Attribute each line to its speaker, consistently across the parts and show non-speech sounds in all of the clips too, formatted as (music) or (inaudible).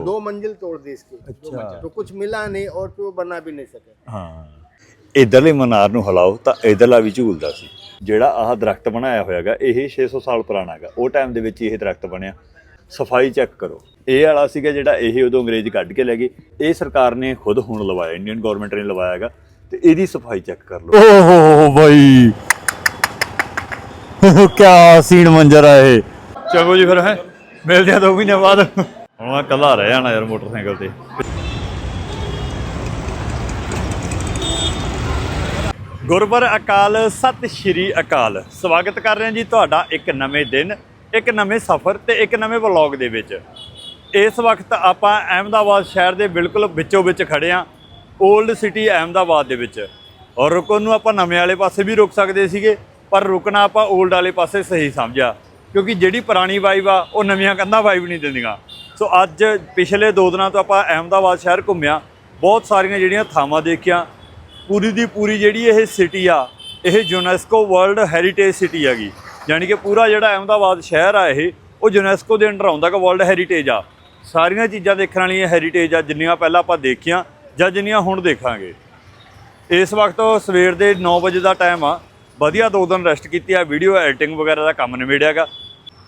Speaker 1: दो मंजिल तोड़ दी इसकी
Speaker 2: अच्छा
Speaker 1: तो कुछ मिला नहीं और फिर वो बना भी नहीं सके
Speaker 2: ਹਾਂ ਇਧਰਲੇ ਮਨਾਰ ਨੂੰ ਹਿਲਾਓ ਤਾਂ ਇਧਰਲਾ ਵੀ ਝੂਲਦਾ ਸੀ ਜਿਹੜਾ ਆਹ ਦਰਖਤ ਬਣਾਇਆ ਹੋਇਆਗਾ ਇਹ 600 ਸਾਲ ਪੁਰਾਣਾ ਹੈਗਾ ਉਹ ਟਾਈਮ ਦੇ ਵਿੱਚ ਇਹ ਦਰਖਤ ਬਣਿਆ ਸਫਾਈ ਚੈੱਕ ਕਰੋ ਇਹ ਵਾਲਾ ਸੀਗਾ ਜਿਹੜਾ ਇਹ ਉਦੋਂ ਅੰਗਰੇਜ਼ ਕੱਢ ਕੇ ਲੈ ਗਏ ਇਹ ਸਰਕਾਰ ਨੇ ਖੁਦ ਹੁਣ ਲਵਾਇਆ ਇੰਡੀਅਨ ਗਵਰਨਮੈਂਟ ਨੇ ਲਵਾਇਆ ਹੈਗਾ ਤੇ ਇਹਦੀ ਸਫਾਈ ਚੈੱਕ ਕਰ ਲਓ ਓਹੋ ਬਾਈ ਕਿਆ ਸੀਨ ਮੰਜ਼ਰ ਆ ਇਹ ਚਲੋ ਜੀ ਫਿਰ ਹੈ ਮਿਲਦੇ ਆ ਦੋ ਮਹੀਨੇ ਬਾਅਦ ਹੁਣ ਮੈਂ ਕੱਲਾ ਰਹਿ ਜਾਣਾ ਯਾਰ ਮੋਟਰਸਾਈਕਲ ਤੇ। ਗੁਰਬਰ ਅਕਾਲ, ਸਤਿ ਸ਼੍ਰੀ ਅਕਾਲ। ਸਵਾਗਤ ਕਰ ਰਹੇ ਹਾਂ ਜੀ ਤੁਹਾਡਾ ਇੱਕ ਨਵੇਂ ਦਿਨ, ਇੱਕ ਨਵੇਂ ਸਫ਼ਰ ਤੇ ਇੱਕ ਨਵੇਂ ਵਲੌਗ ਦੇ ਵਿੱਚ। ਇਸ ਵਕਤ ਆਪਾਂ ਅਹਿਮਦਾਬਾਦ ਸ਼ਹਿਰ ਦੇ ਬਿਲਕੁਲ ਵਿੱਚੋਂ ਵਿੱਚ ਖੜੇ ਹਾਂ 올ਡ ਸਿਟੀ ਅਹਿਮਦਾਬਾਦ ਦੇ ਵਿੱਚ। ਔਰ ਰੁਕਣ ਨੂੰ ਆਪਾਂ ਨਵੇਂ ਵਾਲੇ ਪਾਸੇ ਵੀ ਰੁਕ ਸਕਦੇ ਸੀਗੇ, ਪਰ ਰੁਕਣਾ ਆਪਾਂ 올ਡ ਵਾਲੇ ਪਾਸੇ ਸਹੀ ਸਮਝਿਆ, ਕਿਉਂਕਿ ਜਿਹੜੀ ਪੁਰਾਣੀ ਵਾਈਬ ਆ, ਉਹ ਨਵੀਆਂ ਕੰਧਾਂ ਵਾਈਬ ਨਹੀਂ ਦਿੰਦੀਆਂ। ਸੋ ਅੱਜ ਪਿਛਲੇ ਦੋ ਦਿਨਾਂ ਤੋਂ ਆਪਾਂ ਅਹਿਮਦਾਬਾਦ ਸ਼ਹਿਰ ਘੁੰਮਿਆ। ਬਹੁਤ ਸਾਰੀਆਂ ਜਿਹੜੀਆਂ ਥਾਵਾਂ ਦੇਖੀਆਂ। ਪੂਰੀ ਦੀ ਪੂਰੀ ਜਿਹੜੀ ਇਹ ਸਿਟੀ ਆ, ਇਹ ਯੂਨੈਸਕੋ ਵਰਲਡ ਹੈਰੀਟੇਜ ਸਿਟੀ ਹੈਗੀ। ਯਾਨੀ ਕਿ ਪੂਰਾ ਜਿਹੜਾ ਅਹਿਮਦਾਬਾਦ ਸ਼ਹਿਰ ਆ ਇਹ, ਉਹ ਯੂਨੈਸਕੋ ਦੇ ਅੰਡਰ ਆਉਂਦਾ ਕਿ ਵਰਲਡ ਹੈਰੀਟੇਜ ਆ। ਸਾਰੀਆਂ ਚੀਜ਼ਾਂ ਦੇਖਣ ਵਾਲੀਆਂ ਹੈਰੀਟੇਜ ਆ, ਜਿੰਨੀਆਂ ਪਹਿਲਾਂ ਆਪਾਂ ਦੇਖੀਆਂ ਜਾਂ ਜਿੰਨੀਆਂ ਹੁਣ ਦੇਖਾਂਗੇ। ਇਸ ਵਕਤ ਸਵੇਰ ਦੇ 9 ਵਜੇ ਦਾ ਟਾਈਮ ਆ। ਵਧੀਆ ਦੋ ਦਿਨ ਰੈਸਟ ਕੀਤੀ ਆ ਵੀਡੀਓ ਐਡੀਟਿੰਗ ਵਗੈਰਾ ਦਾ ਕੰਮ ਨਿਬੇੜਿਆਗਾ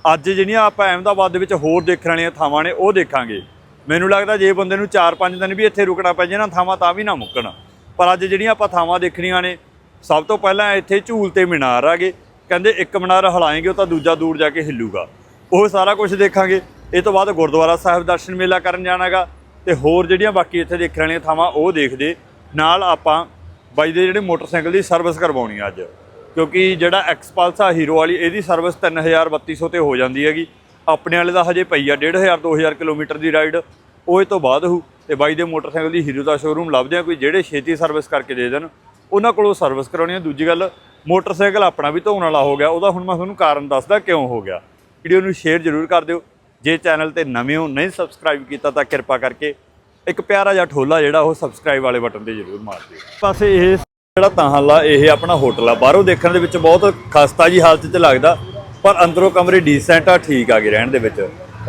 Speaker 2: ਅੱਜ ਜਿਹੜੀਆਂ ਆਪਾਂ ਅਹਿਮਦਾਬਾਦ ਦੇ ਵਿੱਚ ਹੋਰ ਦੇਖਣ ਵਾਲੀਆਂ ਥਾਵਾਂ ਨੇ, ਉਹ ਦੇਖਾਂਗੇ। ਮੈਨੂੰ ਲੱਗਦਾ ਜੇ ਬੰਦੇ ਨੂੰ 4-5 ਦਿਨ ਵੀ ਇੱਥੇ ਰੁਕਣਾ ਪੈ ਜੇ ਨਾ ਥਾਵਾਂ, ਤਾਂ ਵੀ ਨਾ ਮੁੱਕਣ। ਪਰ ਅੱਜ ਜਿਹੜੀਆਂ ਆਪਾਂ ਥਾਵਾਂ ਦੇਖਣੀਆਂ ਨੇ, ਸਭ ਤੋਂ ਪਹਿਲਾਂ ਇੱਥੇ ਝੂਲ ਤੇ ਮੀਨਾਰ ਆਗੇ ਕਹਿੰਦੇ ਇੱਕ ਮੀਨਾਰ ਹਲਾਏਂਗੇ, ਉਹ ਤਾਂ ਦੂਜਾ ਦੂਰ ਜਾ ਕੇ ਹਿੱਲੂਗਾ। ਉਹ ਸਾਰਾ ਕੁਝ ਦੇਖਾਂਗੇ। ਇਹ ਤੋਂ ਬਾਅਦ ਗੁਰਦੁਆਰਾ ਸਾਹਿਬ ਦਰਸ਼ਨ ਮੇਲਾ ਕਰਨ ਜਾਣਾਗਾ ਤੇ ਹੋਰ ਜਿਹੜੀਆਂ ਬਾਕੀ ਇੱਥੇ ਦੇਖਣ ਵਾਲੀਆਂ ਥਾਵਾਂ, ਉਹ ਦੇਖਦੇ। ਨਾਲ ਆਪਾਂ ਬਾਈ ਦੇ ਜਿਹੜੇ ਮੋਟਰਸਾਈਕਲ ਦੀ ਸਰਵਿਸ ਕਰਵਾਉਣੀ ਅੱਜ। ਕਿਉਂਕਿ ਜਿਹੜਾ ਐਕਸਪਲਸ ਆ ਹੀਰੋ ਵਾਲੀ, ਇਹਦੀ ਸਰਵਿਸ 3200 ਤੇ ਹੋ ਜਾਂਦੀ ਹੈਗੀ। ਆਪਣੇ ਵਾਲੇ ਦਾ ਹਜੇ ਪਈ ਆ 1500 2000 ਕਿਲੋਮੀਟਰ ਦੀ ਰਾਈਡ ਉਹ ਇਹ ਤੋਂ ਬਾਅਦ ਹੋ ਤੇ ਬਾਈ ਦੇ ਮੋਟਰਸਾਈਕਲ ਦੀ ਹੀਰੋ ਦਾ ਸ਼ੋਰੂਮ ਲੱਭਦੇ ਆ, ਕੋਈ ਜਿਹੜੇ ਛੇਤੀ ਸਰਵਿਸ ਕਰਕੇ ਦੇ ਦੇਣ, ਉਹਨਾਂ ਕੋਲੋਂ ਸਰਵਿਸ ਕਰਾਉਣੀ ਆ। ਦੂਜੀ ਗੱਲ, ਮੋਟਰਸਾਈਕਲ ਆਪਣਾ ਵੀ ਧੋਣ ਵਾਲਾ ਹੋ ਗਿਆ। ਉਹਦਾ ਹੁਣ ਮੈਂ ਤੁਹਾਨੂੰ ਕਾਰਨ ਦੱਸਦਾ ਕਿਉਂ ਹੋ ਗਿਆ। ਵੀਡੀਓ ਨੂੰ ਸ਼ੇਅਰ ਜ਼ਰੂਰ ਕਰ ਦਿਓ। ਜੇ ਚੈਨਲ ਤੇ ਨਵੇਂ ਹੋ, ਨਹੀਂ ਸਬਸਕ੍ਰਾਈਬ ਕੀਤਾ, ਤਾਂ ਕਿਰਪਾ ਕਰਕੇ ਇੱਕ ਪਿਆਰਾ ਜਿਹਾ ਠੋਲਾ ਜਿਹੜਾ, ਉਹ ਸਬਸਕ੍ਰਾਈਬ ਵਾਲੇ ਬਟਨ ਤੇ ਜ਼ਰੂਰ ਮਾਰ ਦਿਓ। ਪਾਸੇ ਇਹ ਜਿਹੜਾ ਤਾਹਲਾ ਇਹ ਆਪਣਾ ਹੋਟਲ ਆ, ਬਾਹਰੋਂ ਦੇਖਣ ਦੇ ਵਿੱਚ ਬਹੁਤ ਖਸਤਾ ਜੀ ਹਾਲਤ 'ਚ ਲੱਗਦਾ, ਪਰ ਅੰਦਰੋਂ ਕਮਰੇ ਡੀਸੈਂਟ ਆ, ਠੀਕ ਆ ਗਏ ਰਹਿਣ ਦੇ ਵਿੱਚ।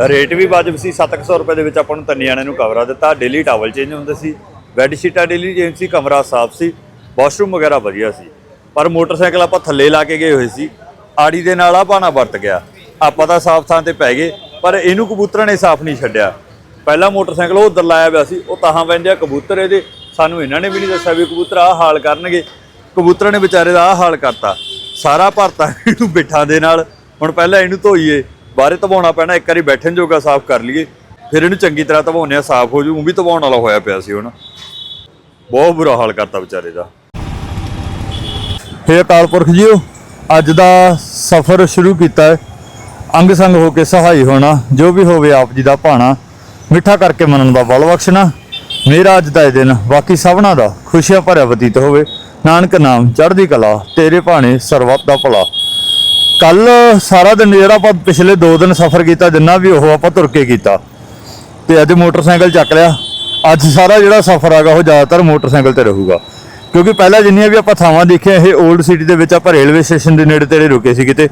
Speaker 2: ਰੇਟ ਵੀ ਵਾਜਬ ਸੀ 700 ਰੁਪਏ ਦੇ ਵਿੱਚ ਆਪਾਂ ਨੂੰ ਤਿੰਨ ਜਣਿਆਂ ਨੂੰ ਕਮਰਾ ਦਿੱਤਾ। ਡੇਲੀ ਟਾਵਲ ਚੇਂਜ ਹੁੰਦੇ ਸੀ ਬੈੱਡ ਸ਼ੀਟਾਂ ਡੇਲੀ ਚੇਂਜ ਸੀ, ਕਮਰਾ ਸਾਫ਼ ਸੀ ਵਾਸ਼ਰੂਮ ਵਗੈਰਾ ਵਧੀਆ ਸੀ। ਪਰ ਮੋਟਰਸਾਈਕਲ ਆਪਾਂ ਥੱਲੇ ਲਾ ਕੇ ਗਏ ਹੋਏ ਸੀ, ਆੜੀ ਦੇ ਨਾਲ ਆ ਬਾਣਾ ਵਰਤ ਗਿਆ। ਆਪਾਂ ਤਾਂ ਸਾਫ਼ ਥਾਂ ਤੇ ਪੈ ਗਏ, ਪਰ ਇਹਨੂੰ ਕਬੂਤਰਾਂ ਨੇ ਸਾਫ਼ ਨਹੀਂ ਛੱਡਿਆ। ਪਹਿਲਾ ਮੋਟਰਸਾਈਕਲ ਉਹ ਉੱਧਰ ਲਾਇਆ ਹੋਇਆ ਸੀ, ਉਹ ਤਾਹਾਂ ਵੰਦਿਆ ਕਬੂਤਰ ਇਹਦੇ। ਸਾਨੂੰ ਇਹਨਾਂ ਨੇ ਵੀ ਨਹੀਂ ਦੱਸਿਆ ਵੀ ਕਬੂਤਰ ਆਹ ਹਾਲ ਕਰਨਗੇ। ਕਬੂਤਰਾਂ ਨੇ ਵਿਚਾਰੇ ਦਾ ਆਹ ਹਾਲ ਕਰਤਾ। ਸਾਰਾ ਭਰਤਾ ਇਹਨੂੰ ਬਿਠਾਂ ਦੇ ਨਾਲ। ਹੁਣ ਪਹਿਲਾਂ ਇਹਨੂੰ ਧੋਈਏ, ਬਾਹਰੇ ਧਵਾਉਣਾ ਪੈਣਾ, ਇੱਕ ਵਾਰੀ ਬੈਠਣ ਜੋਗਾ ਸਾਫ਼ ਕਰ ਲਈਏ। ਫਿਰ ਇਹਨੂੰ ਚੰਗੀ ਤਰ੍ਹਾਂ ਧਵਾਉਂਦੇ ਆ ਸਾਫ਼ ਹੋ ਜੂ। ਉਹ ਵੀ ਧਵਾਉਣ ਵਾਲਾ ਹੋਇਆ ਪਿਆ ਸੀ ਹੁਣ। ਬਹੁਤ ਬੁਰਾ ਹਾਲ ਕਰਤਾ ਵਿਚਾਰੇ ਦਾ। ਹੇ ਅਕਾਲ ਪੁਰਖ ਜੀਓ, ਅੱਜ ਦਾ ਸਫ਼ਰ ਸ਼ੁਰੂ ਕੀਤਾ ਹੈ। ਅੰਗ ਸੰਗ ਹੋ ਕੇ ਸਹਾਈ ਹੋਣਾ, ਜੋ ਵੀ ਹੋਵੇ ਆਪ ਜੀ ਦਾ ਭਾਣਾ। ਮਿੱਠਾ ਕਰਕੇ ਮੰਨਣ ਦਾ ਬਲ ਬਖਸ਼ਣਾ। ਮੇਰਾ ਅੱਜ ਦਾ ਇਹ ਦਿਨ ਬਾਕੀ ਸਭਨਾਂ ਦਾ ਖੁਸ਼ੀਆਂ ਭਰਿਆ ਬਤੀਤ ਹੋਵੇ। ਨਾਨਕ ਨਾਮ ਚੜ੍ਹਦੀ ਕਲਾ, ਤੇਰੇ ਭਾਣੇ ਸਰਬੱਤ ਦਾ ਭਲਾ। ਕੱਲ ਸਾਰਾ ਦਿਨ ਜਿਹੜਾ ਆਪਾਂ ਪਿਛਲੇ 2 ਦਿਨ ਸਫ਼ਰ ਕੀਤਾ, ਜਿੰਨਾ ਵੀ ਉਹ ਆਪਾਂ ਤੁਰ ਕੇ ਕੀਤਾ। ਤੇ ਅੱਜ ਮੋਟਰਸਾਈਕਲ ਚੱਕ ਲਿਆ। ਅੱਜ ਸਾਰਾ ਜਿਹੜਾ ਸਫ਼ਰ ਹੈਗਾ, ਉਹ ਜ਼ਿਆਦਾਤਰ ਮੋਟਰਸਾਈਕਲ ਤੇ ਰਹੂਗਾ। ਕਿਉਂਕਿ ਪਹਿਲਾਂ ਜਿੰਨੀਆਂ ਵੀ ਆਪਾਂ ਥਾਵਾਂ ਦੇਖੀਆਂ, ਇਹ 올ਡ ਸਿਟੀ ਦੇ ਵਿੱਚ ਆਪਾਂ ਰੇਲਵੇ ਸਟੇਸ਼ਨ ਦੇ ਨੇੜੇ ਤੇੜੇ ਰੁਕੇ ਸੀ ਕਿਤੇ।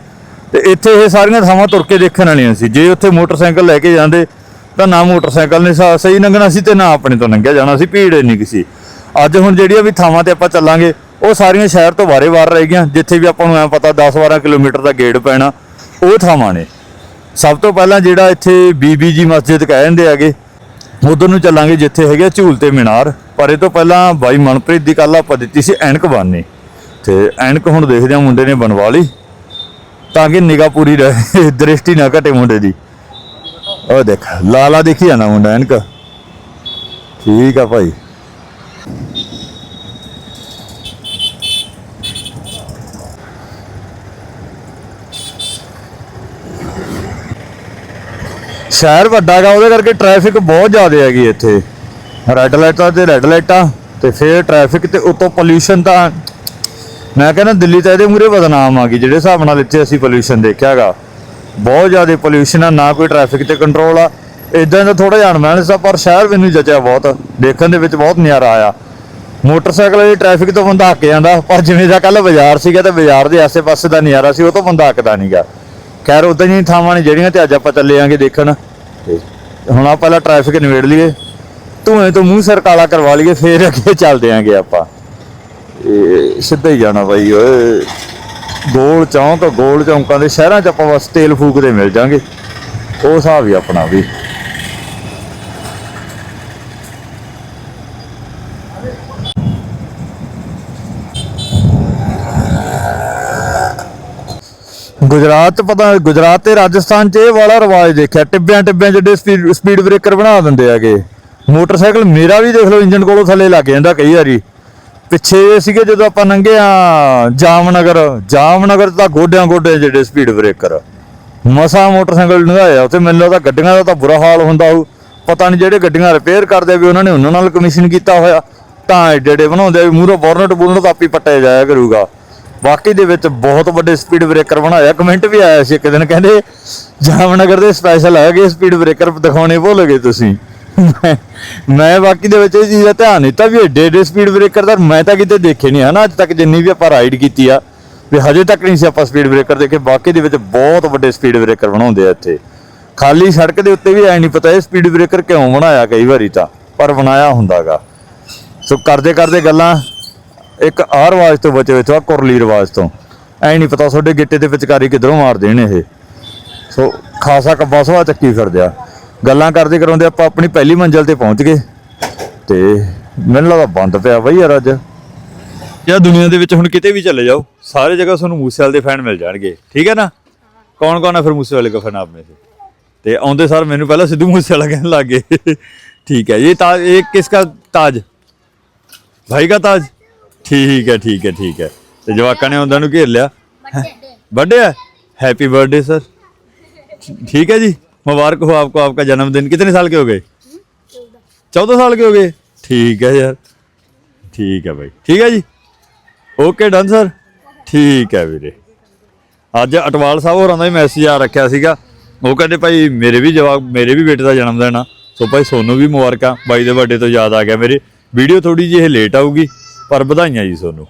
Speaker 2: ਤੇ ਇੱਥੇ ਇਹ ਸਾਰੀਆਂ ਥਾਵਾਂ ਤੁਰ ਕੇ ਦੇਖਣ ਵਾਲੀਆਂ ਸੀ। ਜੇ ਉੱਥੇ ਮੋਟਰਸਾਈਕਲ ਲੈ ਕੇ ਜਾਂਦੇ ਤਾਂ ਨਾ ਮੋਟਰਸਾਈਕਲ ਨੇ ਸਾ- ਸਹੀ ਲੰਘਣਾ ਸੀ ਤੇ ਨਾ ਆਪਣੇ ਤੋਂ ਲੰਘਿਆ ਜਾਣਾ ਸੀ, ਭੀੜ ਨਹੀਂ ਕੁ ਸੀ। ਅੱਜ ਹੁਣ ਜਿਹੜੀਆਂ ਵੀ ਥਾਵਾਂ ਤੇ ਆਪਾਂ ਚੱਲਾਂਗੇ, ਉਹ ਸਾਰੀਆਂ ਸ਼ਹਿਰ ਤੋਂ ਬਾਰੇ-ਬਾਰ ਰਹਿ ਗਈਆਂ, ਜਿੱਥੇ ਵੀ ਆਪਾਂ ਨੂੰ ਐ ਪਤਾ 10-12 ਕਿਲੋਮੀਟਰ ਦਾ ਗੇੜ ਪੈਣਾ, ਉਹ ਥਾਵਾਂ ਨੇ। ਸਭ ਤੋਂ ਪਹਿਲਾਂ ਜਿਹੜਾ ਇੱਥੇ ਬੀਬੀ ਜੀ ਮਸਜਿਦ ਕਹਿ ਜਾਂਦੇ ਹੈਗੇ, ਉਧਰ ਨੂੰ ਚੱਲਾਂਗੇ ਜਿੱਥੇ ਹੈਗੇ ਝੂਲ ਤੇ ਮੀਨਾਰ। ਪਰ ਇਹ ਤੋਂ ਪਹਿਲਾਂ ਬਾਈ ਮਨਪ੍ਰੀਤ ਦੀ ਕੱਲ ਆਪਾਂ ਦਿੱਤੀ ਸੀ ਐਨਕ ਬਣਨੀ ਤੇ ਐਨਕ ਹੁਣ ਦੇਖਦੇ ਆ ਮੁੰਡੇ ਨੇ ਬਣਵਾ ਲਈ, ਤਾਂ ਕਿ ਨਿਗਾਹ ਪੂਰੀ ਰਹੇ, ਦ੍ਰਿਸ਼ਟੀ ਨਾ ਘਟੇ ਮੁੰਡੇ ਦੀ। ਉਹ ਦੇਖ ਲਾਲਾ ਦੇਖੀ ਜਾਣਾ ਮੁੰਡਾ ਐਨਕ। ਠੀਕ ਆ ਭਾਈ। ਸ਼ਹਿਰ ਵੱਡਾ ਗਾ, ਉਹਦੇ ਕਰਕੇ ਟ੍ਰੈਫਿਕ ਬਹੁਤ ਜ਼ਿਆਦਾ ਹੈਗੀ ਇੱਥੇ। ਰੈੱਡ ਲਾਈਟਾਂ ਤੇ ਰੈੱਡ ਲਾਈਟਾਂ ਤੇ ਫਿਰ ਟ੍ਰੈਫਿਕ ਤੇ ਉਤੋਂ ਪੋਲਿਊਸ਼ਨ ਤਾਂ ਮੈਂ ਕਹਿੰਦਾ ਦਿੱਲੀ ਤਾਂ ਇਹਦੇ ਮੂਰੇ ਬਦਨਾਮ ਆ ਗਈ ਜਿਹੜੇ ਹਿਸਾਬ ਨਾਲ ਇੱਥੇ ਅਸੀਂ ਪੋਲਿਊਸ਼ਨ ਦੇਖਿਆਗਾ ਬਹੁਤ ਜ਼ਿਆਦਾ ਪੋਲਿਊਸ਼ਨ ਆ, ਨਾ ਕੋਈ ਟ੍ਰੈਫਿਕ ਤੇ ਕੰਟਰੋਲ ਆ। ਇਦਾਂ ਦਾ ਥੋੜਾ ਜਿਹਾ ਅਣਮੈਨਸ ਆ, ਪਰ ਸ਼ਹਿਰ ਮੈਨੂੰ ਜਚਿਆ ਬਹੁਤ। ਦੇਖਣ ਦੇ ਵਿੱਚ ਬਹੁਤ ਨਜ਼ਾਰਾ ਆਇਆ ਮੋਟਰਸਾਈਕਲ ਦੀ ਟ੍ਰੈਫਿਕ ਤੋਂ ਬੰਦਾ ਹੱਕ ਜਾਂਦਾ, ਪਰ ਜਿਵੇਂ ਦਾ ਕੱਲ ਬਾਜ਼ਾਰ ਸੀਗਾ ਤੇ ਬਾਜ਼ਾਰ ਦੇ ਆਸੇ-ਪਾਸੇ ਦਾ ਨਜ਼ਾਰਾ ਸੀ, ਉਹ ਤੋਂ ਬੰਦਾ ਹੱਕਦਾ ਨਹੀਂਗਾ ਖੈਰ, ਉਦਾਂ ਹੀ ਥਾਵਾਂ ਨੇ ਜਿਹੜੀਆਂ ਤੇ ਅੱਜ ਆਪਾਂ ਚੱਲੇ ਆਂਗੇ ਦੇਖਣ। ਹੁਣ ਆਪਾਂ ਪਹਿਲਾਂ ਟ੍ਰੈਫਿਕ ਨਿਬੇੜ ਲਈਏ। ਧੂਏ ਤੋਂ ਮੂੰਹ ਸਿਰ ਕਾਲਾ ਕਰਵਾ ਲਈਏ, ਫੇਰ ਅੱਗੇ ਚੱਲਦੇ ਆਂਗੇ ਆਪਾਂ। ਇਹ ਸਿੱਧਾ ਹੀ ਜਾਣਾ ਬਾਈ, ਓਏ। ਗੋਲ ਚੌਂਕ ਗੋਲ ਚੌਂਕਾਂ ਦੇ ਸ਼ਹਿਰਾਂ 'ਚ ਆਪਾਂ ਬਸ ਤੇਲ ਫੂਕਦੇ ਮਿਲ ਜਾਾਂਗੇ। ਉਹ ਹਿਸਾਬ ਹੀ ਆਪਣਾ ਵੀ। ਗੁਜਰਾਤ 'ਚ ਪਤਾ, ਗੁਜਰਾਤ ਤੇ ਰਾਜਸਥਾਨ 'ਚ ਇਹ ਵਾਲਾ ਰਿਵਾਜ ਦੇਖਿਆ। ਟਿੱਬਿਆਂ ਟਿੱਬਿਆਂ ਜਿਹੜੇ ਸਪੀਡ ਬ੍ਰੇਕਰ ਬਣਾ ਦਿੰਦੇ ਹੈਗੇ। ਮੋਟਰਸਾਈਕਲ ਮੇਰਾ ਵੀ ਦੇਖ ਲਓ ਇੰਜਨ ਕੋਲੋਂ ਥੱਲੇ ਲੱਗ ਜਾਂਦਾ ਕਈ ਵਾਰੀ। ਪਿੱਛੇ ਜੇ ਸੀਗੇ ਜਦੋਂ ਆਪਾਂ ਲੰਘੇ ਆ, ਜਾਮਨਗਰ ਜਾਮਨਗਰ ਤਾਂ ਗੋਡਿਆਂ ਗੋਡੇ ਜਿਹੜੇ ਸਪੀਡ ਬ੍ਰੇਕਰ ਮਸਾ ਮੋਟਰਸਾਈਕਲ ਲੰਘਾਇਆ ਉੱਥੇ ਮੈਨੂੰ ਲੱਗਦਾ ਗੱਡੀਆਂ ਦਾ ਤਾਂ ਬੁਰਾ ਹਾਲ ਹੁੰਦਾ ਹੋਊ। ਪਤਾ ਨਹੀਂ ਜਿਹੜੇ ਗੱਡੀਆਂ ਰਿਪੇਅਰ ਕਰਦੇ ਵੀ ਉਹਨਾਂ ਨੇ ਉਹਨਾਂ ਨਾਲ ਕਮਿਸ਼ਨ ਕੀਤਾ ਹੋਇਆ। ਤਾਂ ਏਡੇ ਏਡੇ ਬਣਾਉਂਦੇ ਵੀ ਮੂਹਰੋਂ ਬੋਰਨਟ ਬੋਰਨਟ ਤਾਂ ਆਪੀ ਪੱਟਿਆ ਜਾਇਆ ਕਰੂਗਾ। ਬਾਕੀ ਦੇ ਵਿੱਚ ਬਹੁਤ ਵੱਡੇ ਸਪੀਡ ਬ੍ਰੇਕਰ ਬਣਾਇਆ। ਕਮੈਂਟ ਵੀ ਆਇਆ ਸੀ, ਇੱਕ ਦਿਨ ਕਹਿੰਦੇ ਜਾਮਨਗਰ ਦੇ ਸਪੈਸ਼ਲ ਹੈਗੇ ਸਪੀਡ ਬ੍ਰੇਕਰ ਦਿਖਾਉਣੇ ਭੁੱਲ ਗਏ ਤੁਸੀਂ। ਮੈਂ- ਮੈਂ ਬਾਕੀ ਦੇ ਵਿੱਚ ਇਹ ਚੀਜ਼ ਦਾ ਧਿਆਨ ਨਹੀਂ ਦਿੱਤਾ ਵੀ ਏਡੇ ਏਡੇ ਸਪੀਡ ਬ੍ਰੇਕਰ ਦਾ ਮੈਂ ਤਾਂ ਕਿਤੇ ਦੇਖੇ ਨਹੀਂ ਹਨਾ ਅੱਜ ਤੱਕ ਜਿੰਨੀ ਵੀ ਆਪਾਂ ਰਾਈਡ ਕੀਤੀ ਆ, ਵੀ ਹਜੇ ਤੱਕ ਨਹੀਂ ਸੀ ਆਪਾਂ ਸਪੀਡ ਬ੍ਰੇਕਰ ਦੇਖੇ, ਬਾਕੀ ਦੇ ਵਿੱਚ ਬਹੁਤ ਵੱਡੇ ਸਪੀਡ ਬ੍ਰੇਕਰ ਬਣਾਉਂਦੇ ਆ ਇੱਥੇ। ਖਾਲੀ ਸੜਕ ਦੇ ਉੱਤੇ ਵੀ ਐ ਨਹੀਂ ਪਤਾ ਇਹ ਸਪੀਡ ਬ੍ਰੇਕਰ ਕਿਉਂ ਬਣਾਇਆ ਕਈ ਵਾਰੀ ਤਾਂ, ਪਰ ਬਣਾਇਆ ਹੁੰਦਾਗਾ। ਸੋ ਕਰਦੇ ਕਰਦੇ ਗੱਲਾਂ, ਇੱਕ ਆਹ ਰਿਵਾਜ ਤੋਂ ਬਚੇ ਹੋਏ ਤੋਂ ਆ ਕੁਰਲੀ ਰਿਵਾਜ ਤੋਂ। ਐ ਨਹੀਂ ਪਤਾ ਤੁਹਾਡੇ ਗਿੱਟੇ ਦੇ ਵਿਚਕਾਰੀ ਕਿੱਧਰੋਂ ਮਾਰ ਦੇਣ ਇਹ। ਸੋ ਖਾਸਾ ਕੱਬਾ ਸਵਾ ਚੱਕੀ ਫਿਰਦੇ ਆ। ਗੱਲਾਂ ਕਰਦੇ ਕਰਾਉਂਦੇ ਆਪਾਂ ਆਪਣੀ ਪਹਿਲੀ ਮੰਜ਼ਲ ਤੇ ਪਹੁੰਚ ਗਏ। ਤੇ ਮੈਨੂੰ ਲੱਗਾ ਬੰਦ ਪਿਆ ਬਈ ਯਾਰ ਅੱਜ। ਯਾ ਦੁਨੀਆ ਦੇ ਵਿੱਚ ਹੁਣ ਕਿਤੇ ਵੀ ਚਲੇ ਜਾਓ ਸਾਰੇ ਜਗ੍ਹਾ ਤੁਹਾਨੂੰ ਮੂਸੇਵਾਲ ਦੇ ਫੈਨ ਮਿਲ ਜਾਣਗੇ। ਠੀਕ ਹੈ ਨਾ? ਕੌਣ ਕੌਣ ਹੈ ਫਿਰ ਮੂਸੇਵਾਲੇ ਦਾ ਫੈਨ ਆਪ ਵਿੱਚ? ਤੇ ਆਉਂਦੇ ਸਰ ਮੈਨੂੰ ਪਹਿਲਾਂ ਸਿੱਧੂ ਮੂਸੇਵਾਲਾ ਕਹਿਣ ਲੱਗ ਗਏ। ਠੀਕ ਹੈ ਇਹ ਤਾਜ ਇਹ ਕਿਸ ਦਾ ਤਾਜ? ਭਾਈ ਦਾ ਤਾਜ? ਠੀਕ ਹੈ ਠੀਕ ਹੈ ਠੀਕ ਹੈ। ਤੇ ਜਵਾਕਾਂ ਨੇ ਆਉਂਦਾ ਨੂੰ ਘੇਰ ਲਿਆ। ਬਰਥਡੇ ਹੈ ਹੈਪੀ ਬਰਥਡੇ ਸਰ ਠੀਕ ਹੈ ਜੀ। मुबारक हो आपको आपका जन्मदिन कितने साल के हो गए चौदह साल के हो गए ठीक है यार ठीक है भाई ठीक है जी ਓਕੇ ਡਨ ਸਰ ਠੀਕ ਹੈ ਵੀਰੇ ਅੱਜ ਅਟਵਾਲ ਸਾਹਿਬ ਹੋਰਾਂ ਦਾ ਵੀ ਮੈਸੇਜ ਆ ਰੱਖਿਆ ਸੀਗਾ ਉਹ ਕਹਿੰਦੇ ਭਾਈ ਮੇਰੇ ਵੀ ਜਵਾਬ ਮੇਰੇ ਵੀ ਬੇਟੇ ਦਾ ਜਨਮ ਦਿਨ ਆ ਸੋ ਭਾਈ ਸੋਨੂੰ ਵੀ ਮੁਬਾਰਕਾਂ ਬਾਈ ਦੇ ਬਰਥਡੇ ਤੋਂ ਯਾਦ ਆ ਗਿਆ ਮੇਰੇ ਵੀਡੀਓ ਥੋੜੀ ਜਿਹੀ ਇਹ ਲੇਟ ਆਊਗੀ ਪਰ ਵਧਾਈਆਂ ਜੀ ਸੋਨੂੰ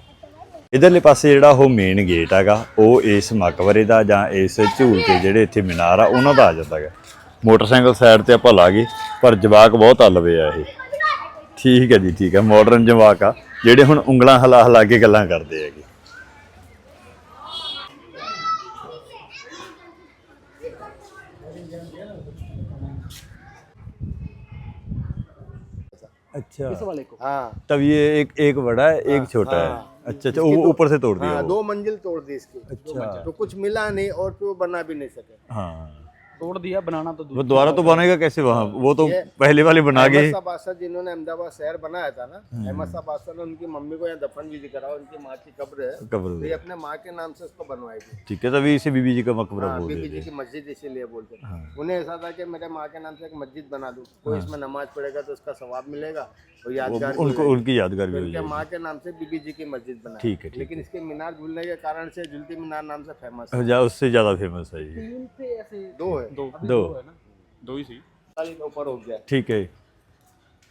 Speaker 2: ਇਧਰਲੇ ਪਾਸੇ ਜਿਹੜਾ ਉਹ ਮੇਨ ਗੇਟ ਹੈਗਾ ਉਹ ਇਸ ਮਕਬਰੇ ਦਾ ਜਾਂ ਇਸ ਝੂਲ ਤੇ ਜਿਹੜੇ ਇੱਥੇ ਮੀਨਾਰ ਆ ਉਹਨਾਂ ਦਾ ਆ ਜਾਂਦਾ ਹੈਗਾ ਮੋਟਰਸਾਈਕਲ ਸਾਈਡ ਤੇ ਆਪਾਂ ਲਾ ਗਏ ਪਰ ਜਵਾਕ ਬਹੁਤ ਹਲਵੇ ਆ ਇਹ ਠੀਕ ਹੈ ਜੀ ਠੀਕ ਹੈ ਮਾਡਰਨ ਜਵਾਕ ਆ ਜਿਹੜੇ ਹੁਣ ਉਂਗਲਾਂ ਹਿਲਾ ਹਿਲਾ ਕੇ ਗੱਲਾਂ ਕਰਦੇ ਹੈਗੇ अच्छा
Speaker 3: इस वाले को
Speaker 1: हाँ
Speaker 2: तब ये एक एक बड़ा है एक छोटा है अच्छा अच्छा वो ऊपर से तोड़ दिया
Speaker 1: हाँ
Speaker 2: वो
Speaker 1: दो मंजिल तोड़ दी इसकी
Speaker 2: अच्छा
Speaker 1: तो कुछ मिला नहीं और फिर वो बना भी नहीं सके
Speaker 2: हाँ
Speaker 3: तोड़ दिया बनाना तो
Speaker 2: वो
Speaker 3: दूर
Speaker 2: दोबारा तो बनेगा कैसे वहाँ? वो तो पहले वाले बना
Speaker 1: बादशाह जिन्होंने अहमदाबाद शहर बनाया था ना अहमद साहब बादशाह ने उनकी मम्मी को यहाँ दफन भी करा उनकी माँ की कब्र है।
Speaker 2: कब्र
Speaker 1: तो ये अपने माँ के नाम से उसको बनवाई थी।
Speaker 2: ठीक है तभी इसे बीबी जी का मकबरा
Speaker 1: हाँ
Speaker 2: बोल
Speaker 1: बीबी जी की मस्जिद इसीलिए बोलते हैं। उन्हें ऐसा था कि मेरे माँ के नाम से एक मस्जिद बना दूँ कोई इसमें नमाज़ पढ़ेगा तो उसका स्वाब मिलेगा। और यादगार
Speaker 2: उनको उनकी यादगार भी
Speaker 1: तो
Speaker 2: हो जाएगी।
Speaker 1: माँ के नाम से बीबी जी की मस्जिद बनाई।
Speaker 2: ठीक है,
Speaker 1: लेकिन इसके मीनार झूलने के कारण से झुलती मीनार नाम से फ़ेमस है।
Speaker 2: जा उससे ज़्यादा फ़ेमस है ये।
Speaker 3: तीन पे ऐसे
Speaker 1: दो है।
Speaker 3: दो।
Speaker 2: दो।
Speaker 3: है ना? दो ही सी
Speaker 1: साल के ऊपर हो गया।
Speaker 2: ठीक है।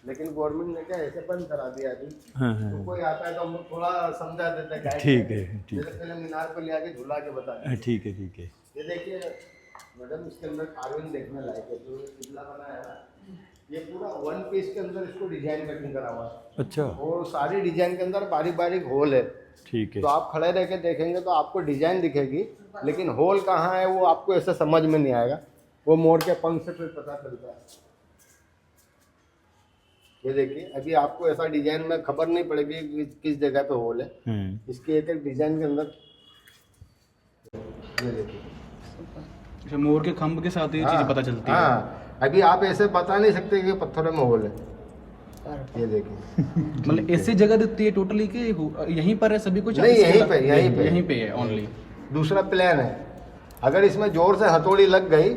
Speaker 1: लेकिन गवर्नमेंट ने क्या ऐसे बंद करा दिया अभी?
Speaker 2: हाँ हाँ।
Speaker 1: तो कोई आता है तो हम लोग थोड़ा समझा देते हैं
Speaker 2: ठीक है, ठीक।
Speaker 1: जैसे पहले मीनार पर ले आके झूला के बता दें।
Speaker 2: हाँ, ठीक है ठीक है।
Speaker 1: ये देखिए मैडम इसके अंदर कार्विंग देखने लायक है। जो किबला बनाया है ना ये पूरा वन पीस के अंदर इसको डिज़ाइन कटिंग करा हुआ है।
Speaker 2: अच्छा।
Speaker 1: और सारी डिज़ाइन के अंदर बारीक बारीक होल है।
Speaker 2: ठीक है।
Speaker 1: तो आप खड़े रह के देखेंगे तो आपको डिज़ाइन दिखेगी लेकिन होल कहाँ है वो आपको ऐसे समझ में नहीं आएगा। वो मोड़ के पंख से फिर पता चलता है। ये देखिए अभी आपको ऐसा डिज़ाइन में खबर नहीं पड़ेगी कि किस जगह पे होल है। इसके एक एक डिज़ाइन के अंदर ये देखिए।
Speaker 3: अच्छा मोर के खम्भ के साथ ये चीज़
Speaker 1: हाँ,
Speaker 3: पता चलती है।
Speaker 1: हाँ। अभी आप ऐसे बता नहीं सकते कि पत्थरों में होल है। ये देखिए।
Speaker 3: मतलब ऐसी जगह देती है टोटली कि यहीं पर है सभी कुछ
Speaker 1: नहीं, यहीं पे, यहीं पे।
Speaker 3: यहीं पे है ओनली
Speaker 1: दूसरा प्लान है। अगर इसमें ज़ोर से हथौड़ी लग गई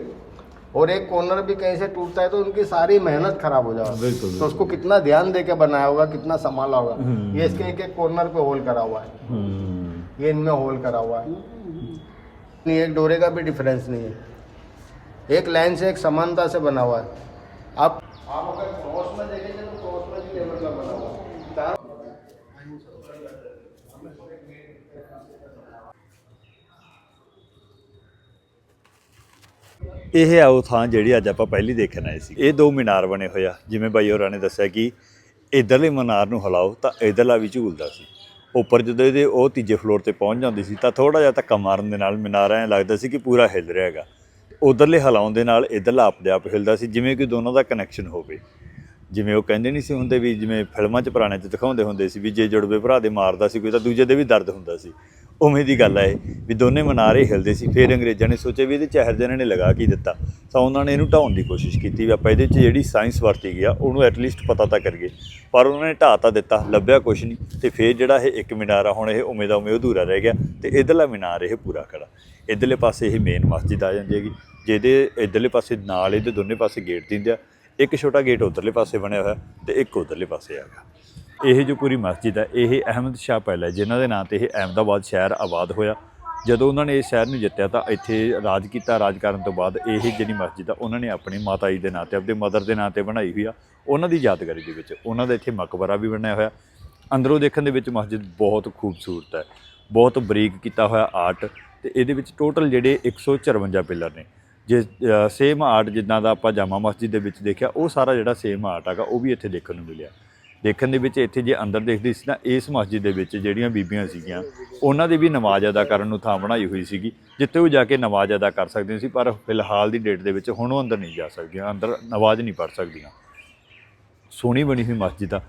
Speaker 1: और एक कॉर्नर भी कहीं से टूटता है तो उनकी सारी मेहनत खराब हो जाएगी
Speaker 2: बिल्कुल,
Speaker 1: तो उसको कितना ध्यान दे के बनाया होगा कितना संभाला होगा। ये इसके एक एक कॉर्नर पे होल करा हुआ है।
Speaker 2: हम्म।
Speaker 1: ये इनमें होल करा हुआ है। नहीं एक डोरे का भी डिफरेंस नहीं है। एक लाइन से एक समानता से बना हुआ है आप आप अगर क्रॉस में देखेंगे तो क्रॉस में भी लेवल का बना हुआ है तार-
Speaker 2: ਇਹ ਆ ਉਹ ਥਾਂ ਜਿਹੜੀ ਅੱਜ ਆਪਾਂ ਪਹਿਲੀ ਦੇਖਣ ਆਏ ਸੀ ਇਹ ਦੋ ਮੀਨਾਰ ਬਣੇ ਹੋਏ ਆ ਜਿਵੇਂ ਬਾਈ ਹੋਰਾਂ ਨੇ ਦੱਸਿਆ ਕਿ ਇਧਰਲੇ ਮੀਨਾਰ ਨੂੰ ਹਿਲਾਓ ਤਾਂ ਇਧਰਲਾ ਵੀ ਝੂਲਦਾ ਸੀ ਉੱਪਰ ਜਦੋਂ ਇਹਦੇ ਉਹ ਤੀਜੇ ਫਲੋਰ ਤੇ ਪਹੁੰਚ ਜਾਂਦੀ ਸੀ ਤਾਂ ਥੋੜਾ ਜਿਹਾ ਧੱਕਾ ਮਾਰਨ ਦੇ ਨਾਲ ਮੀਨਾਰ ਐਂ ਲੱਗਦਾ ਸੀ ਕਿ ਪੂਰਾ ਹਿੱਲ ਰਿਹਾ ਹੈਗਾ ਉਧਰਲੇ ਹਿਲਾਉਣ ਦੇ ਨਾਲ ਇਧਰਲਾ ਆਪਦੇ ਆਪ ਹਿਲਦਾ ਸੀ, ਜਿਵੇਂ ਕਿ ਦੋਨਾਂ ਦਾ ਕਨੈਕਸ਼ਨ ਹੋਵੇ। ਜਿਵੇਂ ਉਹ ਕਹਿੰਦੇ ਨਹੀਂ ਸੀ ਹੁੰਦੇ ਵੀ ਜਿਵੇਂ ਫਿਲਮਾਂ 'ਚ ਪੁਰਾਣੇ 'ਚ ਦਿਖਾਉਂਦੇ ਹੁੰਦੇ ਸੀ ਵੀ ਜੇ ਜੁੜਵੇ ਭਰਾ ਦੇ ਮਾਰਦਾ ਸੀ ਕੋਈ ਤਾਂ ਦੂਜੇ ਦੇ ਵੀ ਦਰਦ ਹੁੰਦਾ ਸੀ। ਉਵੇਂ ਦੀ ਗੱਲ ਹੈ ਇਹ, ਵੀ ਦੋਨੇ ਮਨਾਰੇ ਹਿਲਦੇ ਸੀ। ਫਿਰ ਅੰਗਰੇਜ਼ਾਂ ਨੇ ਸੋਚਿਆ ਵੀ ਇਹਦੇ ਚਿਹਰ ਦੇ ਇਹਨਾਂ ਨੇ ਲਗਾ ਕੇ ਦਿੱਤਾ। ਤਾਂ ਉਹਨਾਂ ਨੇ ਇਹਨੂੰ ਢਾਉਣ ਦੀ ਕੋਸ਼ਿਸ਼ ਕੀਤੀ ਵੀ ਆਪਾਂ ਇਹਦੇ 'ਚ ਜਿਹੜੀ ਸਾਇੰਸ ਵਰਤੀ ਗਿਆ ਉਹਨੂੰ ਐਟਲੀਸਟ ਪਤਾ ਤਾਂ ਕਰੀਏ। ਪਰ ਉਹਨਾਂ ਨੇ ਢਾਹ ਤਾਂ ਦਿੱਤਾ, ਲੱਭਿਆ ਕੁਛ ਨਹੀਂ ਤੇ ਫਿਰ ਜਿਹੜਾ ਇਹ ਇੱਕ ਮਿਨਾਰਾ ਹੁਣ ਇਹ ਉਵੇਂ ਦਾ ਉਵੇਂ ਅਧੂਰਾ ਰਹਿ ਗਿਆ ਤੇ ਇਧਰਲਾ ਮੀਨਾਰ ਇਹ ਪੂਰਾ ਖੜਾ। ਇਧਰਲੇ ਪਾਸੇ ਇਹ ਮੇਨ ਮਸਜਿਦ ਆ ਜਾਂਦੀ ਹੈਗੀ, ਜਿਹਦੇ ਇਧਰਲੇ ਪਾਸੇ ਨਾਲ ਇਹਦੇ ਦੋਨੇ ਪਾਸੇ ਗੇਟ ਦਿੰਦੇ ਆ। ਇੱਕ ਛੋਟਾ ਗੇਟ ਉਧਰਲੇ ਪਾਸੇ ਬਣਿਆ ਹੋਇਆ ਤੇ ਇੱਕ ਉਧਰਲੇ ਪਾਸੇ ਹੈਗਾ ਇਹ ਜੋ ਪੂਰੀ ਮਸਜਿਦ ਹੈ ਇਹ ਅਹਿਮਦ ਸ਼ਾਹ ਪਹਿਲਾ ਜਿਨ੍ਹਾਂ ਦੇ ਨਾਂ ਤੇ ਇਹ ਅਹਿਮਦਾਬਾਦ ਸ਼ਹਿਰ ਆਬਾਦ ਹੋਇਆ। ਜਦੋਂ ਉਹਨਾਂ ਨੇ ਇਸ ਸ਼ਹਿਰ ਨੂੰ ਜਿੱਤਿਆ ਤਾਂ ਇੱਥੇ ਰਾਜ ਕੀਤਾ, ਰਾਜ ਕਰਨ ਤੋਂ ਬਾਅਦ ਇਹ ਜਿਹੜੀ ਮਸਜਿਦ ਆ, ਉਹਨਾਂ ਨੇ ਆਪਣੀ ਮਾਤਾ ਜੀ ਦੇ ਨਾਂ ਤੇ ਆਪਣੇ ਮਦਰ ਦੇ ਨਾਂ ਤੇ ਬਣਾਈ ਹੋਈ ਆ। ਉਹਨਾਂ ਦੀ ਯਾਦਗਾਰੀ ਦੇ ਵਿੱਚ, ਉਹਨਾਂ ਦਾ ਇੱਥੇ ਮਕਬਰਾ ਵੀ ਬਣਿਆ ਹੋਇਆ। ਅੰਦਰੋਂ ਦੇਖਣ ਦੇ ਵਿੱਚ ਮਸਜਿਦ ਬਹੁਤ ਖੂਬਸੂਰਤ ਹੈ, ਬਹੁਤ ਬਰੀਕ ਕੀਤਾ ਹੋਇਆ ਆਰਟ ਤੇ ਇਹਦੇ ਵਿੱਚ ਟੋਟਲ ਜਿਹੜੇ 154 ਪਿਲਰ ਨੇ। ਜੇ ਸੇਮ ਆਰਟ ਜਿੱਦਾਂ ਦਾ ਆਪਾਂ ਜਾਮਾ ਮਸਜਿਦ ਦੇ ਵਿੱਚ ਦੇਖਿਆ, ਉਹ ਸਾਰਾ ਜਿਹੜਾ ਸੇਮ ਆਰਟ ਹੈਗਾ, ਉਹ ਵੀ ਇੱਥੇ ਦੇਖਣ ਨੂੰ ਮਿਲਿਆ। ਦੇਖਣ ਦੇ ਵਿੱਚ ਇੱਥੇ ਜੇ ਅੰਦਰ ਦੇਖਦੇ ਸੀ ਨਾ ਇਸ ਮਸਜਿਦ ਦੇ ਵਿੱਚ ਜਿਹੜੀਆਂ ਬੀਬੀਆਂ ਸੀਗੀਆਂ, ਉਹਨਾਂ ਦੀ ਵੀ ਨਮਾਜ਼ ਅਦਾ ਕਰਨ ਨੂੰ ਥਾਂ ਬਣਾਈ ਹੋਈ ਸੀਗੀ, ਜਿੱਥੇ ਉਹ ਜਾ ਕੇ ਨਮਾਜ਼ ਅਦਾ ਕਰ ਸਕਦੀਆਂ ਸੀ, ਪਰ ਫਿਲਹਾਲ ਦੀ ਡੇਟ ਦੇ ਵਿੱਚ ਹੁਣ ਉਹ ਅੰਦਰ ਨਹੀਂ ਜਾ ਸਕਦੀਆਂ, ਅੰਦਰ ਨਮਾਜ਼ ਨਹੀਂ ਪੜ੍ਹ ਸਕਦੀਆਂ। ਸੋਹਣੀ ਬਣੀ ਹੋਈ ਮਸਜਿਦ ਆ।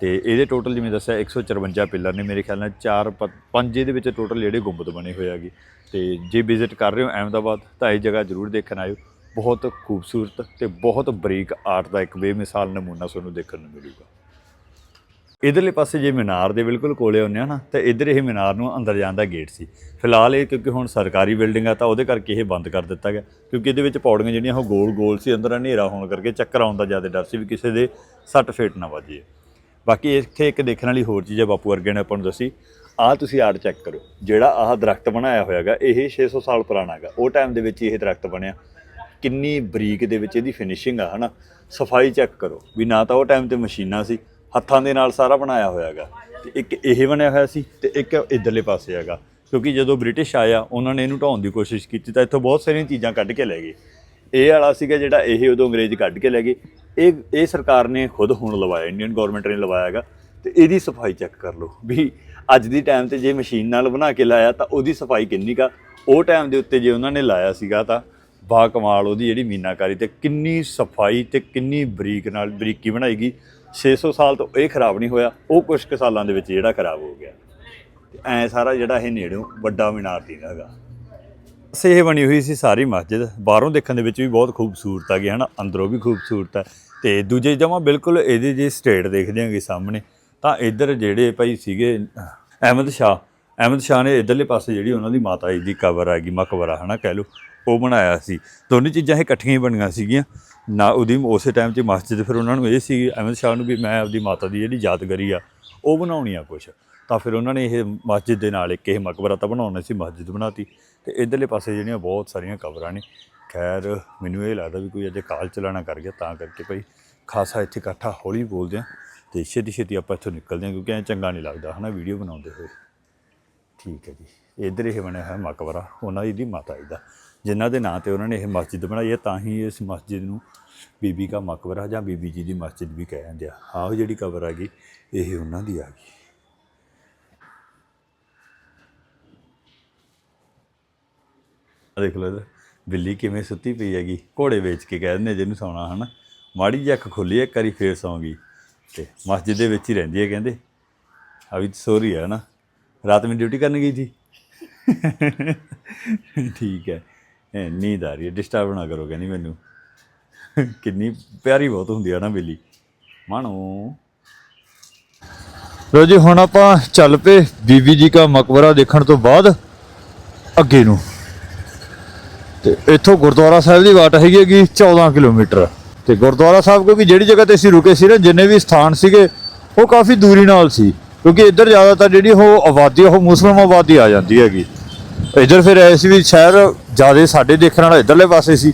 Speaker 2: ਤੇ ਇਹਦੇ ਟੋਟਲ ਜਿਵੇਂ ਦੱਸਿਆ 154 ਪਿੱਲਰ ਨੇ ਮੇਰੇ ਖਿਆਲ ਨਾਲ 4 ਪੰਜ ਇਹਦੇ ਵਿੱਚ ਟੋਟਲ ਜਿਹੜੇ ਗੁੰਬਦ ਬਣੇ ਹੋਏ ਹੈਗੇ। ਤੇ ਜੇ ਵਿਜ਼ਿਟ ਕਰ ਰਹੇ ਹੋ ਅਹਿਮਦਾਬਾਦ, ਤਾਂ ਇਹ ਜਗ੍ਹਾ ਜ਼ਰੂਰ ਦੇਖਣ ਆਇਓ। ਬਹੁਤ ਖੂਬਸੂਰਤ ਤੇ ਬਹੁਤ ਬਰੀਕ ਆਰਟ ਦਾ ਇੱਕ ਬੇਮਿਸਾਲ ਨਮੂਨਾ ਤੁਹਾਨੂੰ ਦੇਖਣ ਨੂੰ ਮਿਲੂਗਾ। ਇਧਰਲੇ ਪਾਸੇ ਜੇ ਮੀਨਾਰ ਦੇ ਬਿਲਕੁਲ ਕੋਲੇ ਹੁੰਨੇ ਆ ਨਾ, ਤਾਂ ਇਧਰ ਇਹ ਮੀਨਾਰ ਨੂੰ ਅੰਦਰ ਜਾਣ ਦਾ ਗੇਟ ਸੀ। ਫਿਲਹਾਲ ਇਹ ਕਿਉਂਕਿ ਹੁਣ ਸਰਕਾਰੀ ਬਿਲਡਿੰਗ ਆ, ਤਾਂ ਉਹਦੇ ਕਰਕੇ ਇਹ ਬੰਦ ਕਰ ਦਿੱਤਾ ਗਿਆ। ਕਿਉਂਕਿ ਇਹਦੇ ਵਿੱਚ ਪੌੜੀਆਂ ਜਿਹੜੀਆਂ, ਉਹ ਗੋਲ ਗੋਲ ਸੀ, ਅੰਦਰ ਹਨੇਰਾ ਹੋਣ ਕਰਕੇ ਚੱਕਰ ਆਉਣ ਦਾ ਜ਼ਿਆਦਾ ਡਰ ਸੀ ਵੀ ਕਿਸੇ ਦੇ ਸੱਟ ਫੇਟ ਨਾ ਵੱਜੇ। ਬਾਕੀ ਇੱਥੇ ਇੱਕ ਦੇਖਣ ਵਾਲੀ ਹੋਰ ਚੀਜ਼ ਹੈ ਬਾਪੂ ਅਰਗੇ ਨੇ ਆਪਾਂ ਨੂੰ ਦੱਸੀ। ਆਹ ਤੁਸੀਂ ਆਰਟ ਚੈੱਕ ਕਰੋ। ਜਿਹੜਾ ਆਹ ਦਰਖਤ ਬਣਾਇਆ ਹੋਇਆਗਾ ਇਹ 600 ਸਾਲ ਪੁਰਾਣਾ ਹੈਗਾ। ਉਹ ਟਾਈਮ ਦੇ ਵਿੱਚ ਇਹ ਦਰਖਤ ਬਣਿਆ। ਕਿੰਨੀ ਬਰੀਕ ਦੇ ਵਿੱਚ ਇਹਦੀ ਫਿਨਿਸ਼ਿੰਗ ਆ, ਹਨਾ? ਸਫ਼ਾਈ ਚੈੱਕ ਕਰੋ ਵੀ ਨਾ ਤਾਂ ਉਹ ਟਾਈਮ ਤੇ ਮਸ਼ੀਨਾਂ ਸੀ, ਹੱਥਾਂ ਦੇ ਨਾਲ ਸਾਰਾ ਬਣਾਇਆ ਹੋਇਆਗਾ ਤੇ ਇੱਕ ਇਹ ਬਣਿਆ ਹੋਇਆ ਸੀ ਤੇ ਇੱਕ ਇਧਰਲੇ ਪਾਸੇ ਹੈਗਾ। ਕਿਉਂਕਿ ਜਦੋਂ ਬ੍ਰਿਟਿਸ਼ ਆਇਆ, ਉਹਨਾਂ ਨੇ ਇਹਨੂੰ ਢਾਉਣ ਦੀ ਕੋਸ਼ਿਸ਼ ਕੀਤੀ ਤਾਂ ਇੱਥੋਂ ਬਹੁਤ ਸਾਰੀਆਂ ਚੀਜ਼ਾਂ ਕੱਢ ਕੇ ਲੈ ਗਏ। ਇਹ ਵਾਲਾ ਸੀਗਾ ਜਿਹੜਾ ਇਹ ਉਦੋਂ ਅੰਗਰੇਜ਼ ਕੱਢ ਕੇ ਲੈ ਗਏ। ਇਹ ਇਹ ਸਰਕਾਰ ਨੇ ਖੁਦ ਹੁਣ ਲਵਾਇਆ ਇੰਡੀਅਨ ਗਵਰਨਮੈਂਟ ਨੇ ਲਵਾਇਆ ਹੈਗਾ। ਤੇ ਇਹਦੀ ਸਫ਼ਾਈ ਚੈੱਕ ਕਰ ਲਓ ਵੀ ਅੱਜ ਦੀ ਟਾਈਮ ਤੇ ਜੇ ਮਸ਼ੀਨ ਨਾਲ ਬਣਾ ਕੇ ਲਾਇਆ ਤਾਂ ਉਹਦੀ ਸਫ਼ਾਈ ਕਿੰਨੀ ਕਾ ਉਹ ਟਾਈਮ ਦੇ ਉੱਤੇ ਜੇ ਉਹਨਾਂ ਨੇ ਲਾਇਆ ਸੀਗਾ ਤਾਂ ਬਾ ਕਮਾਲ ਉਹਦੀ ਜਿਹੜੀ ਮੀਨਾਕਾਰੀ ਤੇ ਕਿੰਨੀ ਸਫ਼ਾਈ ਤੇ ਕਿੰਨੀ ਬਰੀਕ ਨਾਲ ਬਰੀਕੀ ਬਣਾਈ ਗਈ। 600 ਸਾਲ ਤੋਂ ਇਹ ਖਰਾਬ ਨਹੀਂ ਹੋਇਆ, ਉਹ ਕੁਝ ਕੁ ਸਾਲਾਂ ਦੇ ਵਿੱਚ ਜਿਹੜਾ ਖਰਾਬ ਹੋ ਗਿਆ। ਤੇ ਐ ਸਾਰਾ ਜਿਹੜਾ ਇਹ ਨੇੜਿਓਂ ਵੱਡਾ ਮੀਨਾਰ ਦੀ ਹੈਗਾ ਇਹ ਬਣੀ ਹੋਈ ਸੀ ਸਾਰੀ ਮਸਜਿਦ। ਬਾਹਰੋਂ ਦੇਖਣ ਦੇ ਵਿੱਚ ਵੀ ਬਹੁਤ ਖੂਬਸੂਰਤ ਆ ਗਈ, ਹਨਾ? ਅੰਦਰੋਂ ਵੀ ਖੂਬਸੂਰਤ ਹੈ ਤੇ ਦੂਜੇ ਜਮਾ ਬਿਲਕੁਲ ਇਹਦੀ ਜੇ ਸਟੇਟ ਦੇਖਦੇ ਆਂਗੇ ਸਾਹਮਣੇ। ਤਾਂ ਇੱਧਰ ਜਿਹੜੇ ਭਾਈ ਸੀਗੇ, ਅਹਿਮਦ ਸ਼ਾਹ ਅਹਿਮਦ ਸ਼ਾਹ ਨੇ ਇਧਰਲੇ ਪਾਸੇ ਜਿਹੜੀ ਉਹਨਾਂ ਦੀ ਮਾਤਾ ਜੀ ਦੀ ਕਬਰ ਹੈਗੀ ਮਕਬਰਾ, ਹਨਾ ਕਹਿ ਲਓ, ਉਹ ਬਣਾਇਆ ਸੀ। ਦੋਨੇ ਚੀਜ਼ਾਂ ਇਹ ਇਕੱਠੀਆਂ ਹੀ ਬਣੀਆਂ ਸੀਗੀਆਂ। ਨਾ ਉਹਦੀ ਉਸੇ ਟਾਈਮ 'ਚ ਮਸਜਿਦ, ਫਿਰ ਉਹਨਾਂ ਨੂੰ ਇਹ ਸੀ, ਅਹਿਮਦ ਸ਼ਾਹ ਨੂੰ ਵੀ ਮੈਂ ਆਪਦੀ ਮਾਤਾ ਦੀ ਜਿਹੜੀ ਯਾਦਗਾਰੀ ਆ, ਉਹ ਬਣਾਉਣੀ ਆ ਕੁਛ। ਤਾਂ ਫਿਰ ਉਹਨਾਂ ਨੇ ਇਹ ਮਸਜਿਦ ਦੇ ਨਾਲ ਇੱਕ ਇਹ ਮਕਬਰਾ ਤਾਂ ਬਣਾਉਣਾ ਸੀ, ਮਸਜਿਦ ਬਣਾਤੀ। ਤੇ ਇਧਰਲੇ ਪਾਸੇ ਜਿਹੜੀਆਂ ਬਹੁਤ ਸਾਰੀਆਂ ਕਬਰਾਂ ਨੇ, ਖੈਰ ਮੈਨੂੰ ਇਹ ਲੱਗਦਾ ਵੀ ਕੋਈ ਅਜੇ ਕਾਲ ਚਲਾਣਾ ਕਰ ਗਿਆ ਤਾਂ ਕਰਕੇ ਭਾਈ ਖਾਸਾ ਇੱਥੇ ਇਕੱਠਾ ਹੌਲੀ ਬੋਲਦੇ ਆ ਤੇ ਛੇਤੀ ਛੇਤੀ ਆਪਾਂ ਇੱਥੋਂ ਨਿਕਲਦੇ ਆ ਕਿਉਂਕਿ ਐ ਚੰਗਾ ਨਹੀਂ ਲੱਗਦਾ, ਹਨਾ, ਵੀਡੀਓ ਬਣਾਉਂਦੇ ਹੋਏ। ਠੀਕ ਹੈ ਜੀ। ਇੱਧਰ ਇਹ ਬਣਿਆ ਹੋਇਆ ਮਕਬਰਾ, ਉਹਨਾਂ ਦੀ ਮਾਤਾ ਜੀ ਦਾ। ਜਿਨ੍ਹਾਂ ਦੇ ਨਾਂ ਤੇ ਉਹਨਾਂ ਨੇ ਇਹ ਮਸਜਿਦ ਬਣਾਈ ਹੈ, ਤਾਂ ਹੀ ਇਸ ਮਸਜਿਦ ਨੂੰ ਬੀਬੀ ਕਾ ਮਕਬਰਾ ਜਾਂ ਬੀਬੀ ਜੀ ਦੀ ਮਸਜਿਦ ਵੀ ਕਹਿ ਜਾਂਦੇ ਆ। ਆਹ ਜਿਹੜੀ ਕਬਰ ਆ ਗਈ ਇਹ ਉਹਨਾਂ ਦੀ ਆ ਗਈ। ਆ ਦੇਖ ਲਓ ਬਿੱਲੀ ਕਿਵੇਂ ਸੁੱਤੀ ਪਈ ਹੈਗੀ। ਘੋੜੇ ਵੇਚ ਕੇ ਕਹਿ ਦਿੰਦੇ ਜਿਹਨੂੰ ਸੌਣਾ, ਹਨ? ਮਾੜੀ ਜਿਹੀ ਅੱਖ ਖੁੱਲੀ, ਇੱਕ ਵਾਰੀ ਫੇਰ ਸੌਂਗੀ। ਤੇ ਮਸਜਿਦ ਦੇ ਵਿੱਚ ਹੀ ਰਹਿੰਦੀ ਹੈ, ਕਹਿੰਦੇ। ਆ ਵੀ ਸੋਰੀ ਹੈ ਨਾ ਰਾਤ ਨੂੰ ਡਿਊਟੀ ਕਰਨ ਗਈ ਜੀ? ਠੀਕ ਹੈ। ਨੀਂਦ ਆ ਰਹੀ ਹੈ। ਡਿਸਟਰਬ ਨਾ ਕਰੋ, ਕਹਿੰਦੀ ਮੈਨੂੰ। ਕਿੰਨੀ ਪਿਆਰੀ ਬਹੁਤ ਹੁੰਦੀ ਆ ਨਾ ਬਿੱਲੀ। ਮਾਣੋ। ਲੋ ਜੀ, ਹੁਣ ਆਪਾਂ ਚੱਲ ਪਏ ਬੀਬੀ ਜੀ ਦਾ ਮਕਬਰਾ ਦੇਖਣ ਤੋਂ ਬਾਅਦ ਅੱਗੇ ਨੂੰ। ਤੇ ਇੱਥੋਂ ਗੁਰਦੁਆਰਾ ਸਾਹਿਬ ਦੀ ਵਾਟ ਹੈਗੀ ਹੈਗੀ 14 ਕਿਲੋਮੀਟਰ। ਤੇ ਗੁਰਦੁਆਰਾ ਸਾਹਿਬ ਕਿਉਂਕਿ ਜਿਹੜੀ ਜਗ੍ਹਾ ਤੇ ਅਸੀਂ ਰੁਕੇ ਸੀ ਨਾ, ਜਿੰਨੇ ਵੀ ਸਥਾਨ ਸੀਗੇ, ਉਹ ਕਾਫੀ ਦੂਰੀ ਨਾਲ ਸੀ। ਕਿਉਂਕਿ ਇੱਧਰ ਜ਼ਿਆਦਾਤਰ ਜਿਹੜੀ ਉਹ ਆਬਾਦੀ ਉਹ ਮੁਸਲਮਾਨ ਆਬਾਦੀ ਆ ਜਾਂਦੀ ਹੈਗੀ। ਇੱਧਰ ਫਿਰ ਐਸ ਵੀ ਸ਼ਹਿਰ ਜ਼ਿਆਦਾ ਸਾਡੇ ਦੇਖਣ ਵਾਲਾ ਇੱਧਰਲੇ ਪਾਸੇ ਸੀ।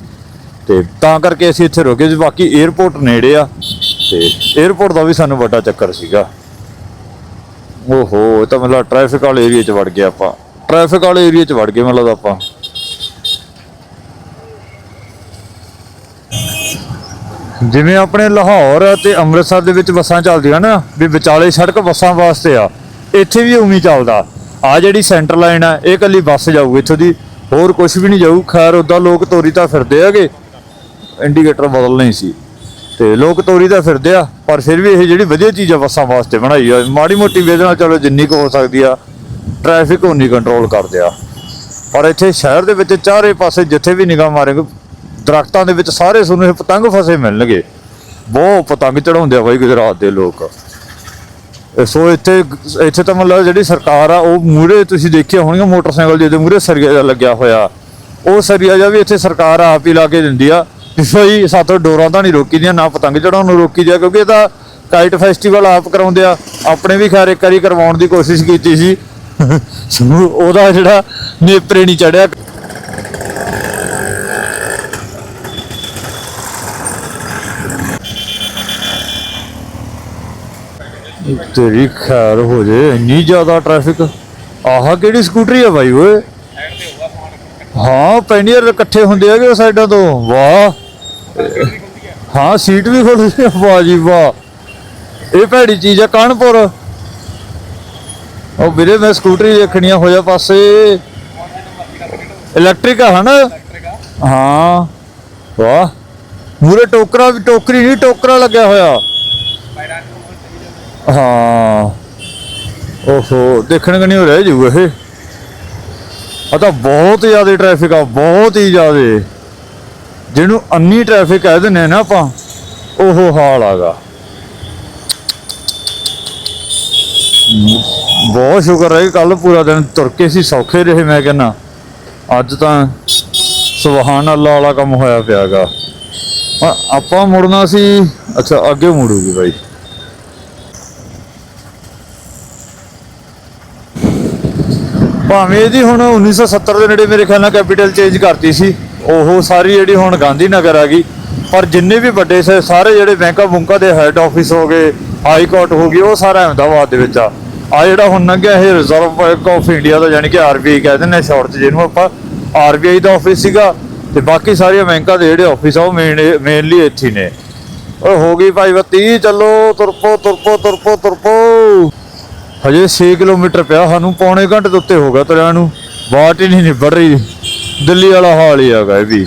Speaker 2: ਤੇ ਤਾਂ ਕਰਕੇ ਅਸੀਂ ਇੱਥੇ ਰੁਕੇ ਸੀ। ਬਾਕੀ 에어ਪੋਰਟ ਨੇੜੇ ਆ। ਤੇ 에어ਪੋਰਟ ਦਾ ਵੀ ਸਾਨੂੰ ਵੱਡਾ ਚੱਕਰ ਸੀਗਾ। ਓਹੋ, ਇਹ ਤਾਂ ਮਤਲਬ ਟ੍ਰੈਫਿਕ ਵਾਲੇ ਏਰੀਆ 'ਚ ਵੜ ਗਏ ਆਪਾਂ। ਟ੍ਰੈਫਿਕ ਵਾਲੇ ਏਰੀਆ 'ਚ ਵੜ ਗਏ ਮਤਲਬ ਆਪਾਂ। ਜਿਵੇਂ ਆਪਣੇ ਲਾਹੌਰ ਤੇ ਅੰਮ੍ਰਿਤਸਰ ਦੇ ਵਿੱਚ ਬੱਸਾਂ ਚੱਲਦੀਆਂ ਨਾ, ਵੀ ਵਿਚਾਲੇ ਸੜਕ ਬੱਸਾਂ ਵਾਸਤੇ ਆ, ਇੱਥੇ ਵੀ ਉਵੇਂ ਚੱਲਦਾ। ਆ ਜਿਹੜੀ ਸੈਂਟਰ ਲਾਈਨ ਆ, ਇਹ ਕੱਲੀ ਬੱਸ ਜਾਊ ਇੱਥੋਂ ਦੀ, ਹੋਰ ਕੁਝ ਵੀ ਨਹੀਂ ਜਾਊ। ਖੈਰ ਉਦਾਂ ਲੋਕ ਤੋਰੀ ਤਾਂ ਫਿਰਦੇ ਹੈਗੇ ਇੰਡੀਕੇਟਰ ਬਦਲਣਾ ਹੀ ਸੀ। ਤੇ ਲੋਕ ਤੋਰੀ ਤਾਂ ਫਿਰਦੇ ਆ, ਪਰ ਫਿਰ ਵੀ ਇਹ ਜਿਹੜੀ ਵਧੀਆ ਚੀਜ਼ ਆ ਬੱਸਾਂ ਵਾਸਤੇ ਬਣਾਈ ਆ, ਮਾੜੀ ਮੋਟੀ ਵੇਦ ਨਾਲ ਚਲੋ ਜਿੰਨੀ ਕੁ ਹੋ ਸਕਦੀ ਆ ਟ੍ਰੈਫਿਕ ਉਨੀ ਕੰਟਰੋਲ ਕਰਦੇ ਆ। ਪਰ ਇੱਥੇ ਸ਼ਹਿਰ ਦੇ ਵਿੱਚ ਚਾਰੇ ਪਾਸੇ ਜਿੱਥੇ ਵੀ ਨਿਗਾਹ ਮਾਰੇਗੇ ਦਰਖਤਾਂ ਦੇ ਵਿੱਚ ਸਾਰੇ ਤੁਹਾਨੂੰ ਇਹ ਪਤੰਗ ਫਸੇ ਮਿਲਣਗੇ। ਬਹੁਤ ਪਤੰਗ ਚੜਾਉਂਦੇ ਆ ਬਾਈ ਗੁਜਰਾਤ ਦੇ ਲੋਕ। ਸੋ ਇੱਥੇ ਇੱਥੇ ਤਾਂ ਮਤਲਬ ਜਿਹੜੀ ਸਰਕਾਰ ਆ, ਉਹ ਮੂਰੇ ਤੁਸੀਂ ਦੇਖਿਆ ਹੋਣਗੀਆਂ ਮੋਟਰਸਾਈਕਲ ਜਿਹਦੇ ਮੂਰੇ ਸਰੀਆ ਲੱਗਿਆ ਹੋਇਆ। ਉਹ ਸਰੀਆ ਜਿਹਾ ਵੀ ਇੱਥੇ ਸਰਕਾਰ ਆਪ ਹੀ ਲਾ ਕੇ ਦਿੰਦੀ ਆ ਵੀ ਸਾਤੋਂ ਡੋਰਾਂ ਤਾਂ ਨਹੀਂ ਰੋਕੀ ਦੀਆਂ ਨਾ ਪਤੰਗ ਚੜਾਉਣ ਨੂੰ ਰੋਕੀ ਦਿਆ ਕਿਉਂਕਿ ਇਹ ਤਾਂ ਕਾਈਟ ਫੈਸਟੀਵਲ ਆਪ ਕਰਾਉਂਦੇ ਆ। ਆਪਣੇ ਵੀ ਖੈਰ ਇੱਕ ਵਾਰੀ ਕਰਵਾਉਣ ਦੀ ਕੋਸ਼ਿਸ਼ ਕੀਤੀ ਸੀ। (laughs) ਉਹਦਾ ਜਿਹੜਾ ਨੇਪਰੇ ਨਹੀਂ ਚੜਿਆ ਤੇਰੀ ਖੈਰ ਹੋ ਜੇ, ਇੰਨੀ ਜ਼ਿਆਦਾ ਟ੍ਰੈਫਿਕ ਆਹ ਕਿਹੜੀ ਸਕੂਟਰੀ ਆ ਬਾਈ ਓਏ? ਹਾਂ ਪੈਨੀਅਰ ਇਕੱਠੇ ਹੁੰਦੇ ਹੈਗੇ ਸਾਈਡਾਂ ਤੋਂ। ਵਾਹ। ਹਾਂ ਸੀਟ ਵੀ ਖੁੱਲਦੀ ਆ। ਵਾਹ ਜੀ ਵਾਹ। ਇਹ ਭੈੜੀ ਚੀਜ਼ ਆ, ਕਾਨਪੁਰ। ਉਹ ਵੀਰੇ, ਮੈਂ ਸਕੂਟਰੀ ਦੇਖਣੀਆਂ ਹੋ ਜਾ ਪਾਸੇ। ਇਲੈਕਟ੍ਰਿਕ ਆ, ਹਨਾ? ਹਾਂ। ਵਾਹ। ਮੂਰੇ ਟੋਕਰਾ ਵੀ ਟੋਕਰੀ ਨਹੀਂ, ਟੋਕਰਾ ਲੱਗਿਆ ਹੋਇਆ। ਹਾਂ। ਓਹੋ, ਦੇਖਣ ਕਣੀ ਹੋ ਰਹਿ ਜੂ ਇਹ। ਆ ਤਾਂ ਬਹੁਤ ਜ਼ਿਆਦਾ ਟ੍ਰੈਫਿਕ ਆ, ਬਹੁਤ ਹੀ ਜ਼ਿਆਦਾ। ਜਿਹਨੂੰ ਅੰਨੀ ਟ੍ਰੈਫਿਕ ਕਹਿ ਦਿੰਦੇ ਨਾ ਆਪਾਂ ਉਹ ਹਾਲ ਆਗਾ। ਬਹੁਤ ਸ਼ੁਕਰ ਹੈ ਕੱਲ ਪੂਰਾ ਦਿਨ ਤੁਰ ਕੇ ਸੀ, ਸੌਖੇ ਰਹੇ ਮੈਂ ਕਹਿੰਨਾ ਅੱਜ ਤਾਂ ਸੁਬਹਾਨ ਅੱਲਾ ਵਾਲਾ ਕੰਮ ਹੋਇਆ ਪਿਆਗਾ ਆਪਾਂ ਮੁੜਨਾ ਸੀ, ਅੱਛਾ, ਅੱਗੇ ਮੁੜੂਗੀ ਬਾਈ। ਭਾਵੇਂ ਜੀ ਹੁਣ 1970 ਦੇ ਨੇੜੇ ਮੇਰੇ ਖਿਆਲ ਨਾਲ ਕੈਪੀਟਲ ਚੇਂਜ ਕਰਤੀ ਸੀ, ਉਹ ਸਾਰੀ ਜਿਹੜੀ ਹੁਣ ਗਾਂਧੀ ਨਗਰ ਆ ਗਈ। ਪਰ ਜਿੰਨੇ ਵੀ ਵੱਡੇ ਸਾਰੇ ਜਿਹੜੇ ਬੈਂਕਾਂ ਬੁੰਕਾਂ ਦੇ ਹੈੱਡ ਆਫਿਸ ਹੋ ਗਏ ਹਾਈ ਕੋਰਟ ਹੋ ਗਈ, ਉਹ ਸਾਰਾ ਅਹਿਮਦਾਬਾਦ ਦੇ ਵਿੱਚ ਆ। ਆ ਜਿਹੜਾ ਹੁਣ ਲੰਘਿਆ ਇਹ ਰਿਜ਼ਰਵ ਬੈਂਕ ਆਫ ਇੰਡੀਆ ਦਾ ਯਾਨੀ ਕਿ ਆਰਬੀਆਈ ਕਹਿੰਦੇ ਨੇ ਸ਼ਾਰਟ ਚ, ਜਿਹਨੂੰ ਆਪਾਂ ਆਰਬੀਆਈ ਦਾ ਆਫਿਸ ਸੀਗਾ। ਤੇ ਬਾਕੀ ਸਾਰੀਆਂ ਬੈਂਕਾਂ ਦੇ ਜਿਹੜੇ ਆਫਿਸ ਆ, ਉਹ ਮੇਨ ਮੇਨਲੀ ਇੱਥੇ ਨੇ। ਉਹ ਹੋ ਗਈ ਭਾਈ ਬੱਤੀ ਚੱਲੋ, ਤੁਰਪੋ ਤੁਰਪੋ ਤੁਰਪੋ ਤੁਰਪੋ। ਹਜੇ 6 ਕਿਲੋਮੀਟਰ ਪਿਆ, ਸਾਨੂੰ ਪੌਣੇ ਘੰਟੇ ਦੇ ਉੱਤੇ ਹੋ ਗਿਆ ਤੁਰਿਆਂ ਨੂੰ। ਬਾਟ ਹੀ ਨਹੀਂ ਨਿਬੜ ਰਹੀ। ਦਿੱਲੀ ਵਾਲਾ ਹਾਲ ਹੀ ਹੈਗਾ ਇਹ ਵੀ।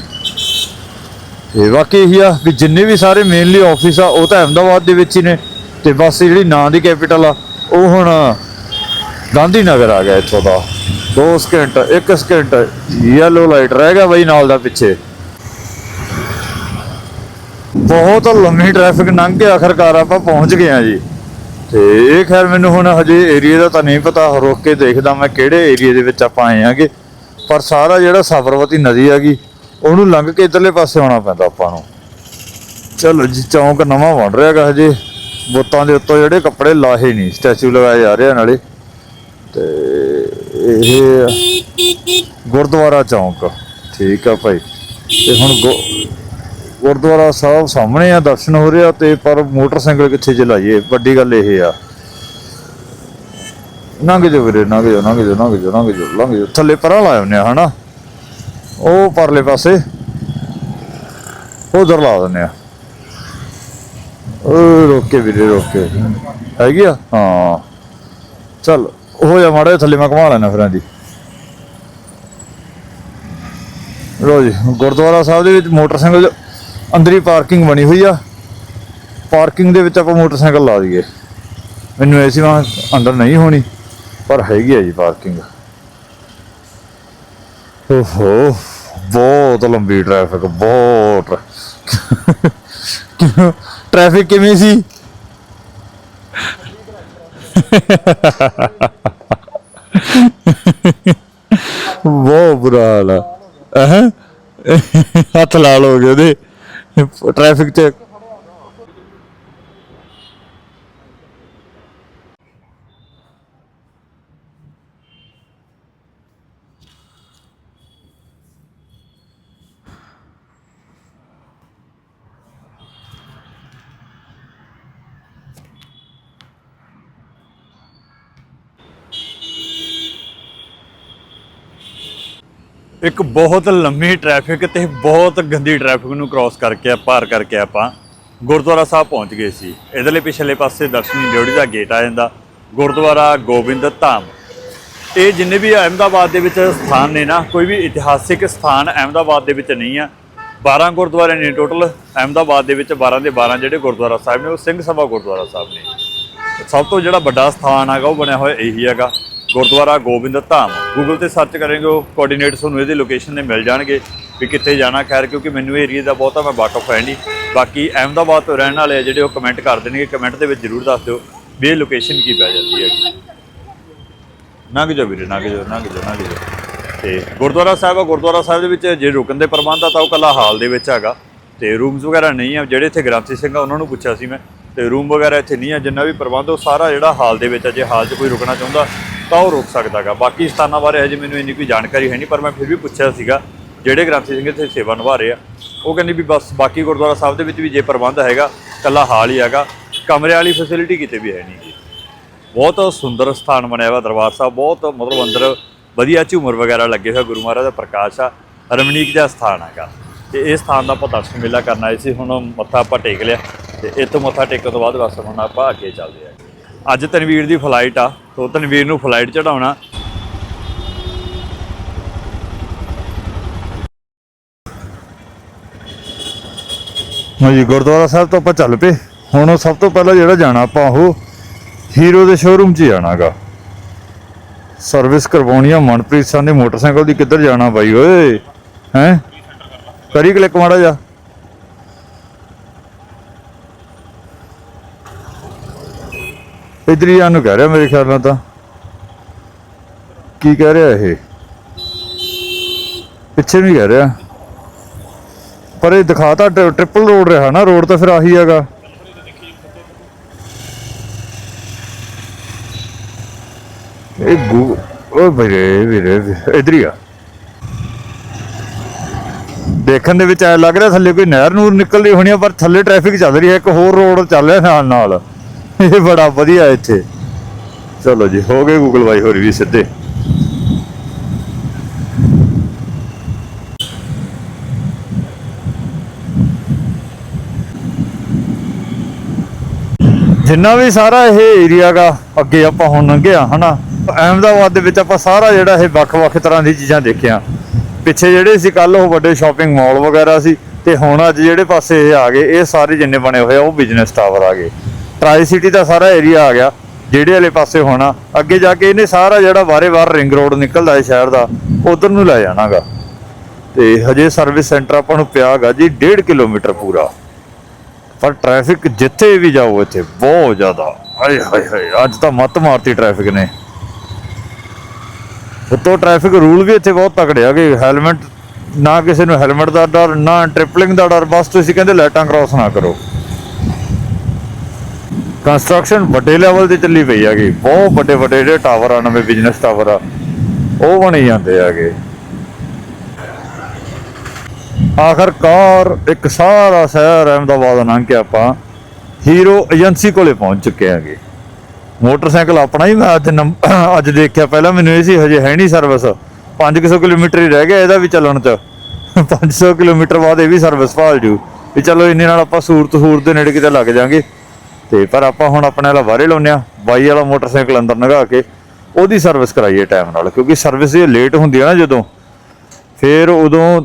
Speaker 2: ਇਹ ਬਾਕੀ ਇਹੀ ਆ ਵੀ ਜਿੰਨੇ ਵੀ ਸਾਰੇ ਮੇਨਲੀ ਆਫਿਸ ਆ, ਉਹ ਤਾਂ ਅਹਿਮਦਾਬਾਦ ਦੇ ਵਿੱਚ ਹੀ ਨੇ ਤੇ ਬਸ ਜਿਹੜੀ ਨਾਂ ਦੀ ਕੈਪੀਟਲ ਆ, ਉਹ ਹੁਣ ਗਾਂਧੀ ਨਗਰ ਆ ਗਿਆ ਇੱਥੋਂ ਦਾ। 2 ਸਕਿੰਟ 1 ਸਕਿੰਟ ਯੈਲੋ ਲਾਈਟ ਰਹਿ ਗਿਆ ਬਈ ਨਾਲ ਦਾ ਪਿੱਛੇ। ਬਹੁਤ ਲੰਮੀ ਟ੍ਰੈਫਿਕ ਲੰਘ ਕੇ ਆਖਰਕਾਰ ਆਪਾਂ ਪਹੁੰਚ ਗਏ ਆ ਜੀ। ਤੇ ਇਹ ਖੈਰ ਮੈਨੂੰ ਹੁਣ ਹਜੇ ਏਰੀਆ ਦਾ ਤਾਂ ਨਹੀਂ ਪਤਾ ਰੋਕ ਕੇ ਦੇਖਦਾ ਮੈਂ ਕਿਹੜੇ ਏਰੀਆ ਦੇ ਵਿੱਚ ਆਪਾਂ ਆਏ ਆਂਗੇ ਪਰ ਸਾਰਾ ਜਿਹੜਾ ਸਾਬਰਮਤੀ ਨਦੀ ਹੈਗੀ, ਉਹਨੂੰ ਲੰਘ ਕੇ ਇਧਰਲੇ ਪਾਸੇ ਆਉਣਾ ਪੈਂਦਾ ਆਪਾਂ ਨੂੰ। ਚਲੋ ਜੀ, ਚੌਂਕ ਨਵਾਂ ਬਣ ਰਿਹਾ ਰਿਹਾਗਾ ਹਜੇ। ਬੁੱਤਾਂ ਦੇ ਉੱਤੋਂ ਜਿਹੜੇ ਕੱਪੜੇ ਲਾਹੇ ਨਹੀਂ, ਸਟੈਚੂ ਲਗਾਏ ਜਾ ਰਹੇ ਆ ਨਾਲੇ। ਤੇ ਇਹ ਗੁਰਦੁਆਰਾ ਚੌਂਕ। ਠੀਕ ਆ ਭਾਈ। ਤੇ ਹੁਣ ਗੁ- ਗੁਰਦੁਆਰਾ ਸਾਹਿਬ ਸਾਹਮਣੇ ਆ, ਦਰਸ਼ਨ ਹੋ ਰਿਹਾ ਤੇ ਪਰ ਮੋਟਰਸਾਈਕਲ ਕਿੱਥੇ ਚਲਾਈਏ ਵੱਡੀ ਗੱਲ ਇਹ ਆ। ਲੰਘ ਜਾ ਵੀਰੇ, ਲੰਘ ਜਾ ਲੰਘ ਜਾ ਲੰਘ ਜਾ ਲੰਘ ਜਾ ਲੰਘ ਜਾ ਥੱਲੇ ਪਰਾਂ ਲਾਏ ਹੁੰਨੇ ਆ ਹਨਾ? ਉਹ ਪਰਲੇ ਪਾਸੇ। ਉਧਰ ਲਾ ਦਿੰਨੇ ਆ। ਉਹ ਰੋਕੇ ਵੀਰੇ, ਰੋਕੇ ਹੈਗੀ ਆ? ਹਾਂ। ਚੱਲ, ਹੋ ਜਾ ਮਾੜਾ ਥੱਲੇ ਮੈਂ ਘੁਮਾ ਲੈਣਾ ਫਿਰਾਂ ਜੀ ਲੋ ਜੀ, ਗੁਰਦੁਆਰਾ ਸਾਹਿਬ ਦੇ ਵਿੱਚ ਮੋਟਰਸਾਈਕਲ ਅੰਦਰ ਹੀ ਪਾਰਕਿੰਗ ਬਣੀ ਹੋਈ ਆ। ਪਾਰਕਿੰਗ ਦੇ ਵਿੱਚ ਆਪਾਂ ਮੋਟਰਸਾਈਕਲ ਲਾ ਦਈਏ। ਮੈਨੂੰ ਐਸੀ ਵਾਂ ਅੰਦਰ ਨਹੀਂ ਹੋਣੀ, ਪਰ ਹੈਗੀ ਆ ਜੀ ਪਾਰਕਿੰਗ। ਓਹੋ, ਬਹੁਤ ਲੰਬੀ ਟ੍ਰੈਫਿਕ ਬਹੁਤ। ਟ੍ਰੈਫਿਕ ਕਿਵੇਂ ਸੀ? ਬਹੁਤ ਬੁਰਾ ਹਾਲ ਆ। ਹੱਥ ਲਾਲ ਹੋ ਗਏ ਉਹਦੇ। ਟ੍ਰੈਫਿਕ
Speaker 4: ਇੱਕ ਬਹੁਤ ਲੰਮੀ ਟ੍ਰੈਫਿਕ ਤੇ ਬਹੁਤ ਗੰਦੀ ਟ੍ਰੈਫਿਕ ਨੂੰ ਕ੍ਰਾਸ ਕਰਕੇ ਪਾਰ ਕਰਕੇ ਆਪਾਂ
Speaker 2: ਗੁਰਦੁਆਰਾ ਸਾਹਿਬ ਪਹੁੰਚ ਗਏ ਸੀ। ਇਹਦੇ ਲਈ ਪਿਛਲੇ ਪਾਸੇ ਦਰਸ਼ਨੀ ਡਿਓੜੀ ਦਾ ਗੇਟ ਆ ਜਾਂਦਾ, ਗੁਰਦੁਆਰਾ ਗੋਬਿੰਦ ਧਾਮ। ਇਹ ਜਿੰਨੇ ਵੀ ਅਹਿਮਦਾਬਾਦ ਦੇ ਵਿੱਚ ਸਥਾਨ ਨੇ ਨਾ, ਕੋਈ ਵੀ ਇਤਿਹਾਸਿਕ ਸਥਾਨ ਅਹਿਮਦਾਬਾਦ ਦੇ ਵਿੱਚ ਨਹੀਂ ਆ। 12 ਗੁਰਦੁਆਰੇ ਨੇ ਟੋਟਲ ਅਹਿਮਦਾਬਾਦ ਦੇ ਵਿੱਚ 12 ਦੇ 12 ਜਿਹੜੇ ਗੁਰਦੁਆਰਾ ਸਾਹਿਬ ਨੇ, ਉਹ ਸਿੰਘ ਸਭਾ ਗੁਰਦੁਆਰਾ ਸਾਹਿਬ ਨੇ। ਸਭ ਤੋਂ ਜਿਹੜਾ ਵੱਡਾ ਸਥਾਨ ਹੈਗਾ, ਉਹ ਬਣਿਆ ਹੋਇਆ ਇਹੀ ਹੈਗਾ। ਗੁਰਦੁਆਰਾ ਗੋਬਿੰਦ ਧਾਮ। ਗੂਗਲ ਤੇ ਸਰਚ ਕਰਾਂਗੇ, ਉਹ ਕੋਆਰਡੀਨੇਟ ਤੁਹਾਨੂੰ ਇਹਦੇ ਲੋਕੇਸ਼ਨ ਦੇ ਮਿਲ ਜਾਣਗੇ ਵੀ ਕਿੱਥੇ ਜਾਣਾ ਖੈਰ, ਕਿਉਂਕਿ ਮੈਨੂੰ ਏਰੀਆ ਦਾ ਬਹੁਤਾ ਮੈਂ ਵਾਕਫ ਹੈ ਨਹੀਂ। ਬਾਕੀ ਅਹਿਮਦਾਬਾਦ ਤੋਂ ਰਹਿਣ ਵਾਲੇ ਆ ਜਿਹੜੇ ਉਹ ਕਮੈਂਟ ਕਰ ਦੇਣਗੇ ਕਮੈਂਟ ਦੇ ਵਿੱਚ ਜ਼ਰੂਰ ਦੱਸ ਦਿਓ ਵੀ ਇਹ ਲੋਕੇਸ਼ਨ ਕੀ ਪੈ ਜਾਂਦੀ ਹੈਗੀ ਲੰਘ ਜੋ ਵੀਰੇ, ਲੰਘ ਜਾਓ ਲੰਘ ਜਾਓ ਲੰਘ ਜਾਓ। ਤੇ ਗੁਰਦੁਆਰਾ ਸਾਹਿਬ ਆ, ਗੁਰਦੁਆਰਾ ਸਾਹਿਬ ਦੇ ਵਿੱਚ ਜੇ ਰੁਕਣ ਦੇ ਪ੍ਰਬੰਧ ਆ ਤਾਂ ਉਹ ਕੱਲਾ ਹਾਲ ਦੇ ਵਿੱਚ ਹੈਗਾ। ਤੇ ਰੂਮਸ ਵਗੈਰਾ ਨਹੀਂ ਆ, ਜਿਹੜੇ ਇੱਥੇ ਗ੍ਰੰਥੀ ਸਿੰਘ ਆ, ਉਹਨਾਂ ਨੂੰ ਪੁੱਛਿਆ ਸੀ ਮੈਂ। ਤੇ ਰੂਮ ਵਗੈਰਾ ਇੱਥੇ ਨਹੀਂ ਆ, ਜਿੰਨਾ ਵੀ ਪ੍ਰਬੰਧ ਉਹ ਸਾਰਾ ਜਿਹੜਾ ਹਾਲ ਦੇ ਵਿੱਚ ਆ, ਜੇ ਹਾਲ 'ਚ ਕੋਈ ਰੁਕਣਾ ਚਾਹੁੰਦਾ ਤਾਂ ਉਹ ਰੁਕ ਸਕਦਾਗਾ। ਬਾਕੀ ਸਥਾਨਾਂ ਬਾਰੇ ਹਜੇ ਮੈਨੂੰ ਇੰਨੀ ਕੋਈ ਜਾਣਕਾਰੀ ਹੈ ਨਹੀਂ, ਪਰ ਮੈਂ ਫਿਰ ਵੀ ਪੁੱਛਿਆ ਸੀਗਾ, ਜਿਹੜੇ ਗ੍ਰੰਥੀ ਸਿੰਘ ਇੱਥੇ ਸੇਵਾ ਨਿਭਾ ਰਹੇ ਆ, ਉਹ ਕਹਿੰਦੇ ਵੀ ਬਸ ਬਾਕੀ ਗੁਰਦੁਆਰਾ ਸਾਹਿਬ ਦੇ ਵਿੱਚ ਵੀ ਜੇ ਪ੍ਰਬੰਧ ਹੈਗਾ ਕੱਲਾ ਹਾਲ ਹੀ ਹੈਗਾ, ਕਮਰੇ ਵਾਲੀ ਫੈਸਿਲਿਟੀ ਕਿਤੇ ਵੀ ਹੈ ਨਹੀਂ। ਗੀ ਬਹੁਤ ਸੁੰਦਰ ਸਥਾਨ ਬਣਿਆ ਹੋਇਆ ਦਰਬਾਰ ਸਾਹਿਬ, ਬਹੁਤ ਮਤਲਬ ਅੰਦਰ ਵਧੀਆ ਝੂਮਰ ਵਗੈਰਾ ਲੱਗੇ ਹੋਇਆ ਗੁਰੂ ਮਹਾਰਾਜ ਦਾ ਪ੍ਰਕਾਸ਼ ਆ ਰਮਣੀਕ ਜਿਹਾ ਸਥਾਨ ਹੈਗਾ। ਤੇ ਇਹ ਸਥਾਨ ਦਾ ਆਪਾਂ ਦਰਸ਼ਨ ਮੇਲਾ ਕਰਨ ਆਏ ਸੀ, ਹੁਣ ਮੱਥਾ ਆਪਾਂ ਟੇਕ ਲਿਆ, ਤੇ ਇੱਥੋਂ ਮੱਥਾ ਟੇਕਣ ਤੋਂ ਬਾਅਦ ਬਸ ਹੁਣ ਆਪਾਂ ਅੱਗੇ ਚੱਲਦੇ ਆ। ਅੱਜ ਤਨਵੀਰ ਦੀ ਫਲਾਈਟ ਆ, ਤੋਂ ਤਨਵੀਰ ਨੂੰ ਫਲਾਈਟ ਚੜਾਉਣਾ
Speaker 5: ਹਾਂਜੀ, ਗੁਰਦੁਆਰਾ ਸਾਹਿਬ ਤੋਂ ਆਪਾਂ ਚੱਲ ਪਏ। ਹੁਣ ਸਭ ਤੋਂ ਪਹਿਲਾਂ ਜਿਹੜਾ ਜਾਣਾ ਆਪਾਂ, ਉਹ ਹੀਰੋ ਦੇ ਸ਼ੋਰੂਮ 'ਚ ਜਾਣਾਗਾ ਸਰਵਿਸ ਕਰਵਾਉਣੀ ਆ, ਮਨਪ੍ਰੀਤ ਸਿੰਘ ਦੇ ਮੋਟਰਸਾਈਕਲ ਦੀ ਕਿੱਧਰ ਜਾਣਾ ਬਾਈ, ਓਏ, ਹੈ? ਕਰੀ ਕਲਿੱਕ ਮਾੜਾ ਜਾ ਇਧਰ ਹੀ ਜਾਣ ਨੂੰ ਕਹਿ ਰਿਹਾ ਮੇਰੇ ਖਿਆਲ ਨਾਲ ਤਾਂ। ਕੀ ਕਹਿ ਰਿਹਾ ਇਹ? ਪਿੱਛੇ ਨਹੀਂ ਕਹਿ ਰਿਹਾ। ਪਰ ਇਹ ਦਿਖਾਤਾ ਟ੍ਰਿ- ਟ੍ਰਿਪਲ ਰੋਡ ਰਿਹਾ ਨਾ ਰੋਡ ਤਾਂ ਫਿਰ ਆਹੀ ਹੈਗਾ। ਇਹ ਗੂ ਓ ਵੀਰੇ ਵੀਰੇ ਵੀਰੇ, ਇੱਧਰ ਹੀ ਆ। ਦੇਖਣ ਦੇ ਵਿੱਚ ਐ ਲੱਗ ਰਿਹਾ ਥੱਲੇ ਕੋਈ ਨਹਿਰ ਨੂਰ ਰਹੀ ਹੋਣੀ ਆ ਪਰ ਥੱਲੇ ਟ੍ਰੈਫਿਕ ਚੱਲ ਰਹੀ ਹੈ ਇੱਕ ਹੋਰ ਰੋਡ ਚੱਲ ਰਿਹਾ ਨਾਲ ਨਾਲ ਇਹ ਬੜਾ ਵਧੀਆ ਇੱਥੇ। ਚਲੋ ਜੀ, ਹੋ ਗਏ ਗੂਗਲ ਬਾਈ ਹੋਰ ਵੀ ਸਿੱਧੇ। ਜਿੰਨਾ ਵੀ ਸਾਰਾ ਇਹ ਏਰੀਆ ਗਾ, ਅੱਗੇ ਆਪਾਂ ਹੁਣ ਲੰਘਿਆ, ਹਨਾ? ਅਹਿਮਦਾਬਾਦ ਦੇ ਵਿੱਚ ਆਪਾਂ ਸਾਰਾ ਜਿਹੜਾ ਇਹ ਵੱਖ-ਵੱਖ ਤਰ੍ਹਾਂ ਦੀ ਚੀਜ਼ਾਂ ਦੇਖੀਆਂ। ਪਿੱਛੇ ਜਿਹੜੇ ਸੀ ਕੱਲ ਉਹ ਵੱਡੇ ਸ਼ਾਪਿੰਗ ਮਾਲ ਵਗੈਰਾ ਸੀ, ਤੇ ਹੁਣ ਅੱਜ ਜਿਹੜੇ ਪਾਸੇ ਇਹ ਆ ਗਏ, ਇਹ ਸਾਰੇ ਜਿੰਨੇ ਬਣੇ ਹੋਏ ਆ, ਉਹ ਬਿਜ਼ਨਸ ਟਾਵਰ ਆ ਗਏ। ਟਰਾਈ ਸਿਟੀ ਦਾ ਸਾਰਾ ਏਰੀਆ ਆ ਗਿਆ, ਜਿਹੜੇ ਵਾਲੇ ਪਾਸੇ ਹੋਣਾ, ਅੱਗੇ ਜਾ ਕੇ ਇਹਨੇ ਸਾਰਾ ਜਿਹੜਾ ਬਾਰੇ-ਬਾਰ ਰਿੰਗ ਰੋਡ ਨਿਕਲਦਾ ਹੈ ਸ਼ਹਿਰ ਦਾ, ਉਧਰ ਨੂੰ ਲੈ ਜਾਣਾਗਾ। ਤੇ ਹਜੇ ਸਰਵਿਸ ਸੈਂਟਰ ਆਪਾਂ ਨੂੰ ਪਿਆਗਾ ਜੀ 1.5 ਕਿਲੋਮੀਟਰ ਪੂਰਾ। ਪਰ ਟ੍ਰੈਫਿਕ ਜਿੱਥੇ ਵੀ ਜਾਓ ਇੱਥੇ ਬਹੁਤ ਜ਼ਿਆਦਾ। ਹਾਏ ਹਾਏ ਹਾਏ, ਅੱਜ ਤਾਂ ਮੱਤ ਮਾਰਤੀ ਟ੍ਰੈਫਿਕ ਨੇ। ਉੱਤੋਂ ਟ੍ਰੈਫਿਕ ਰੂਲ ਵੀ ਇੱਥੇ ਬਹੁਤ ਤਕੜੇ ਆ ਕਿ ਹੈਲਮਟ ਨਾ ਕਿਸੇ ਨੂੰ ਹੈਲਮਟ ਦਾ ਡਰ, ਨਾ ਟ੍ਰਿਪਲਿੰਗ ਦਾ ਡਰ, ਬਸ ਤੁਸੀਂ ਕਹਿੰਦੇ ਲਾਈਟਾਂ ਕ੍ਰਾਸ ਨਾ ਕਰੋ। ਕੰਸਟਰਕਸ਼ਨ ਵੱਡੇ ਲੈਵਲ ਤੇ ਚੱਲੀ ਪਈ ਹੈਗੀ। ਬਹੁਤ ਵੱਡੇ ਵੱਡੇ ਜਿਹੜੇ ਟਾਵਰ ਆ, ਨਵੇਂ ਬਿਜ਼ਨਸ ਟਾਵਰ ਆ, ਉਹ ਬਣੇ ਜਾਂਦੇ ਹੈਗੇ। ਆਖਰਕਾਰ ਇੱਕ ਸਾਰਾ ਸ਼ਹਿਰ ਅਹਿਮਦਾਬਾਦ ਲੰਘ ਕੇ ਆਪਾਂ ਹੀਰੋ ਏਜੰਸੀ ਕੋਲੇ ਪਹੁੰਚ ਚੁੱਕੇ ਆਂਗੇ ਮੋਟਰਸਾਈਕਲ ਆਪਣਾ ਹੀ ਮੈਂ ਅੱਜ ਨੰਬ- ਅੱਜ ਦੇਖਿਆ, ਪਹਿਲਾਂ ਮੈਨੂੰ ਇਹ ਸੀ, ਹਜੇ ਹੈ ਨਹੀਂ ਸਰਵਿਸ 500 ਕਿਲੋਮੀਟਰ ਹੀ ਰਹਿ ਗਿਆ ਇਹਦਾ ਵੀ ਚੱਲਣ ਚ। 500 ਕਿਲੋਮੀਟਰ ਬਾਅਦ ਇਹ ਵੀ ਸਰਵਿਸ ਭਾਲ ਜੂ। ਵੀ ਚਲੋ ਇੰਨੇ ਨਾਲ ਆਪਾਂ ਸੂਰਤ ਸੂਰਤ ਦੇ ਨੇੜੇ ਕਿਤੇ ਲੱਗ ਜਾਾਂਗੇ। ਤੇ ਪਰ ਆਪਾਂ ਹੁਣ ਆਪਣੇ ਵਾਲਾ ਬਾਹਰੇ ਲਾਉਂਦੇ ਆ ਬਾਈ ਵਾਲਾ ਮੋਟਰਸਾਈਕਲ ਅੰਦਰ ਨਗਾ ਕੇ ਉਹਦੀ ਸਰਵਿਸ ਕਰਾਈਏ ਟਾਈਮ ਨਾਲ, ਕਿਉਂਕਿ ਸਰਵਿਸ ਇਹ ਲੇਟ ਹੁੰਦੀ ਆ ਨਾ ਜਦੋਂ। ਫਿਰ ਉਦੋਂ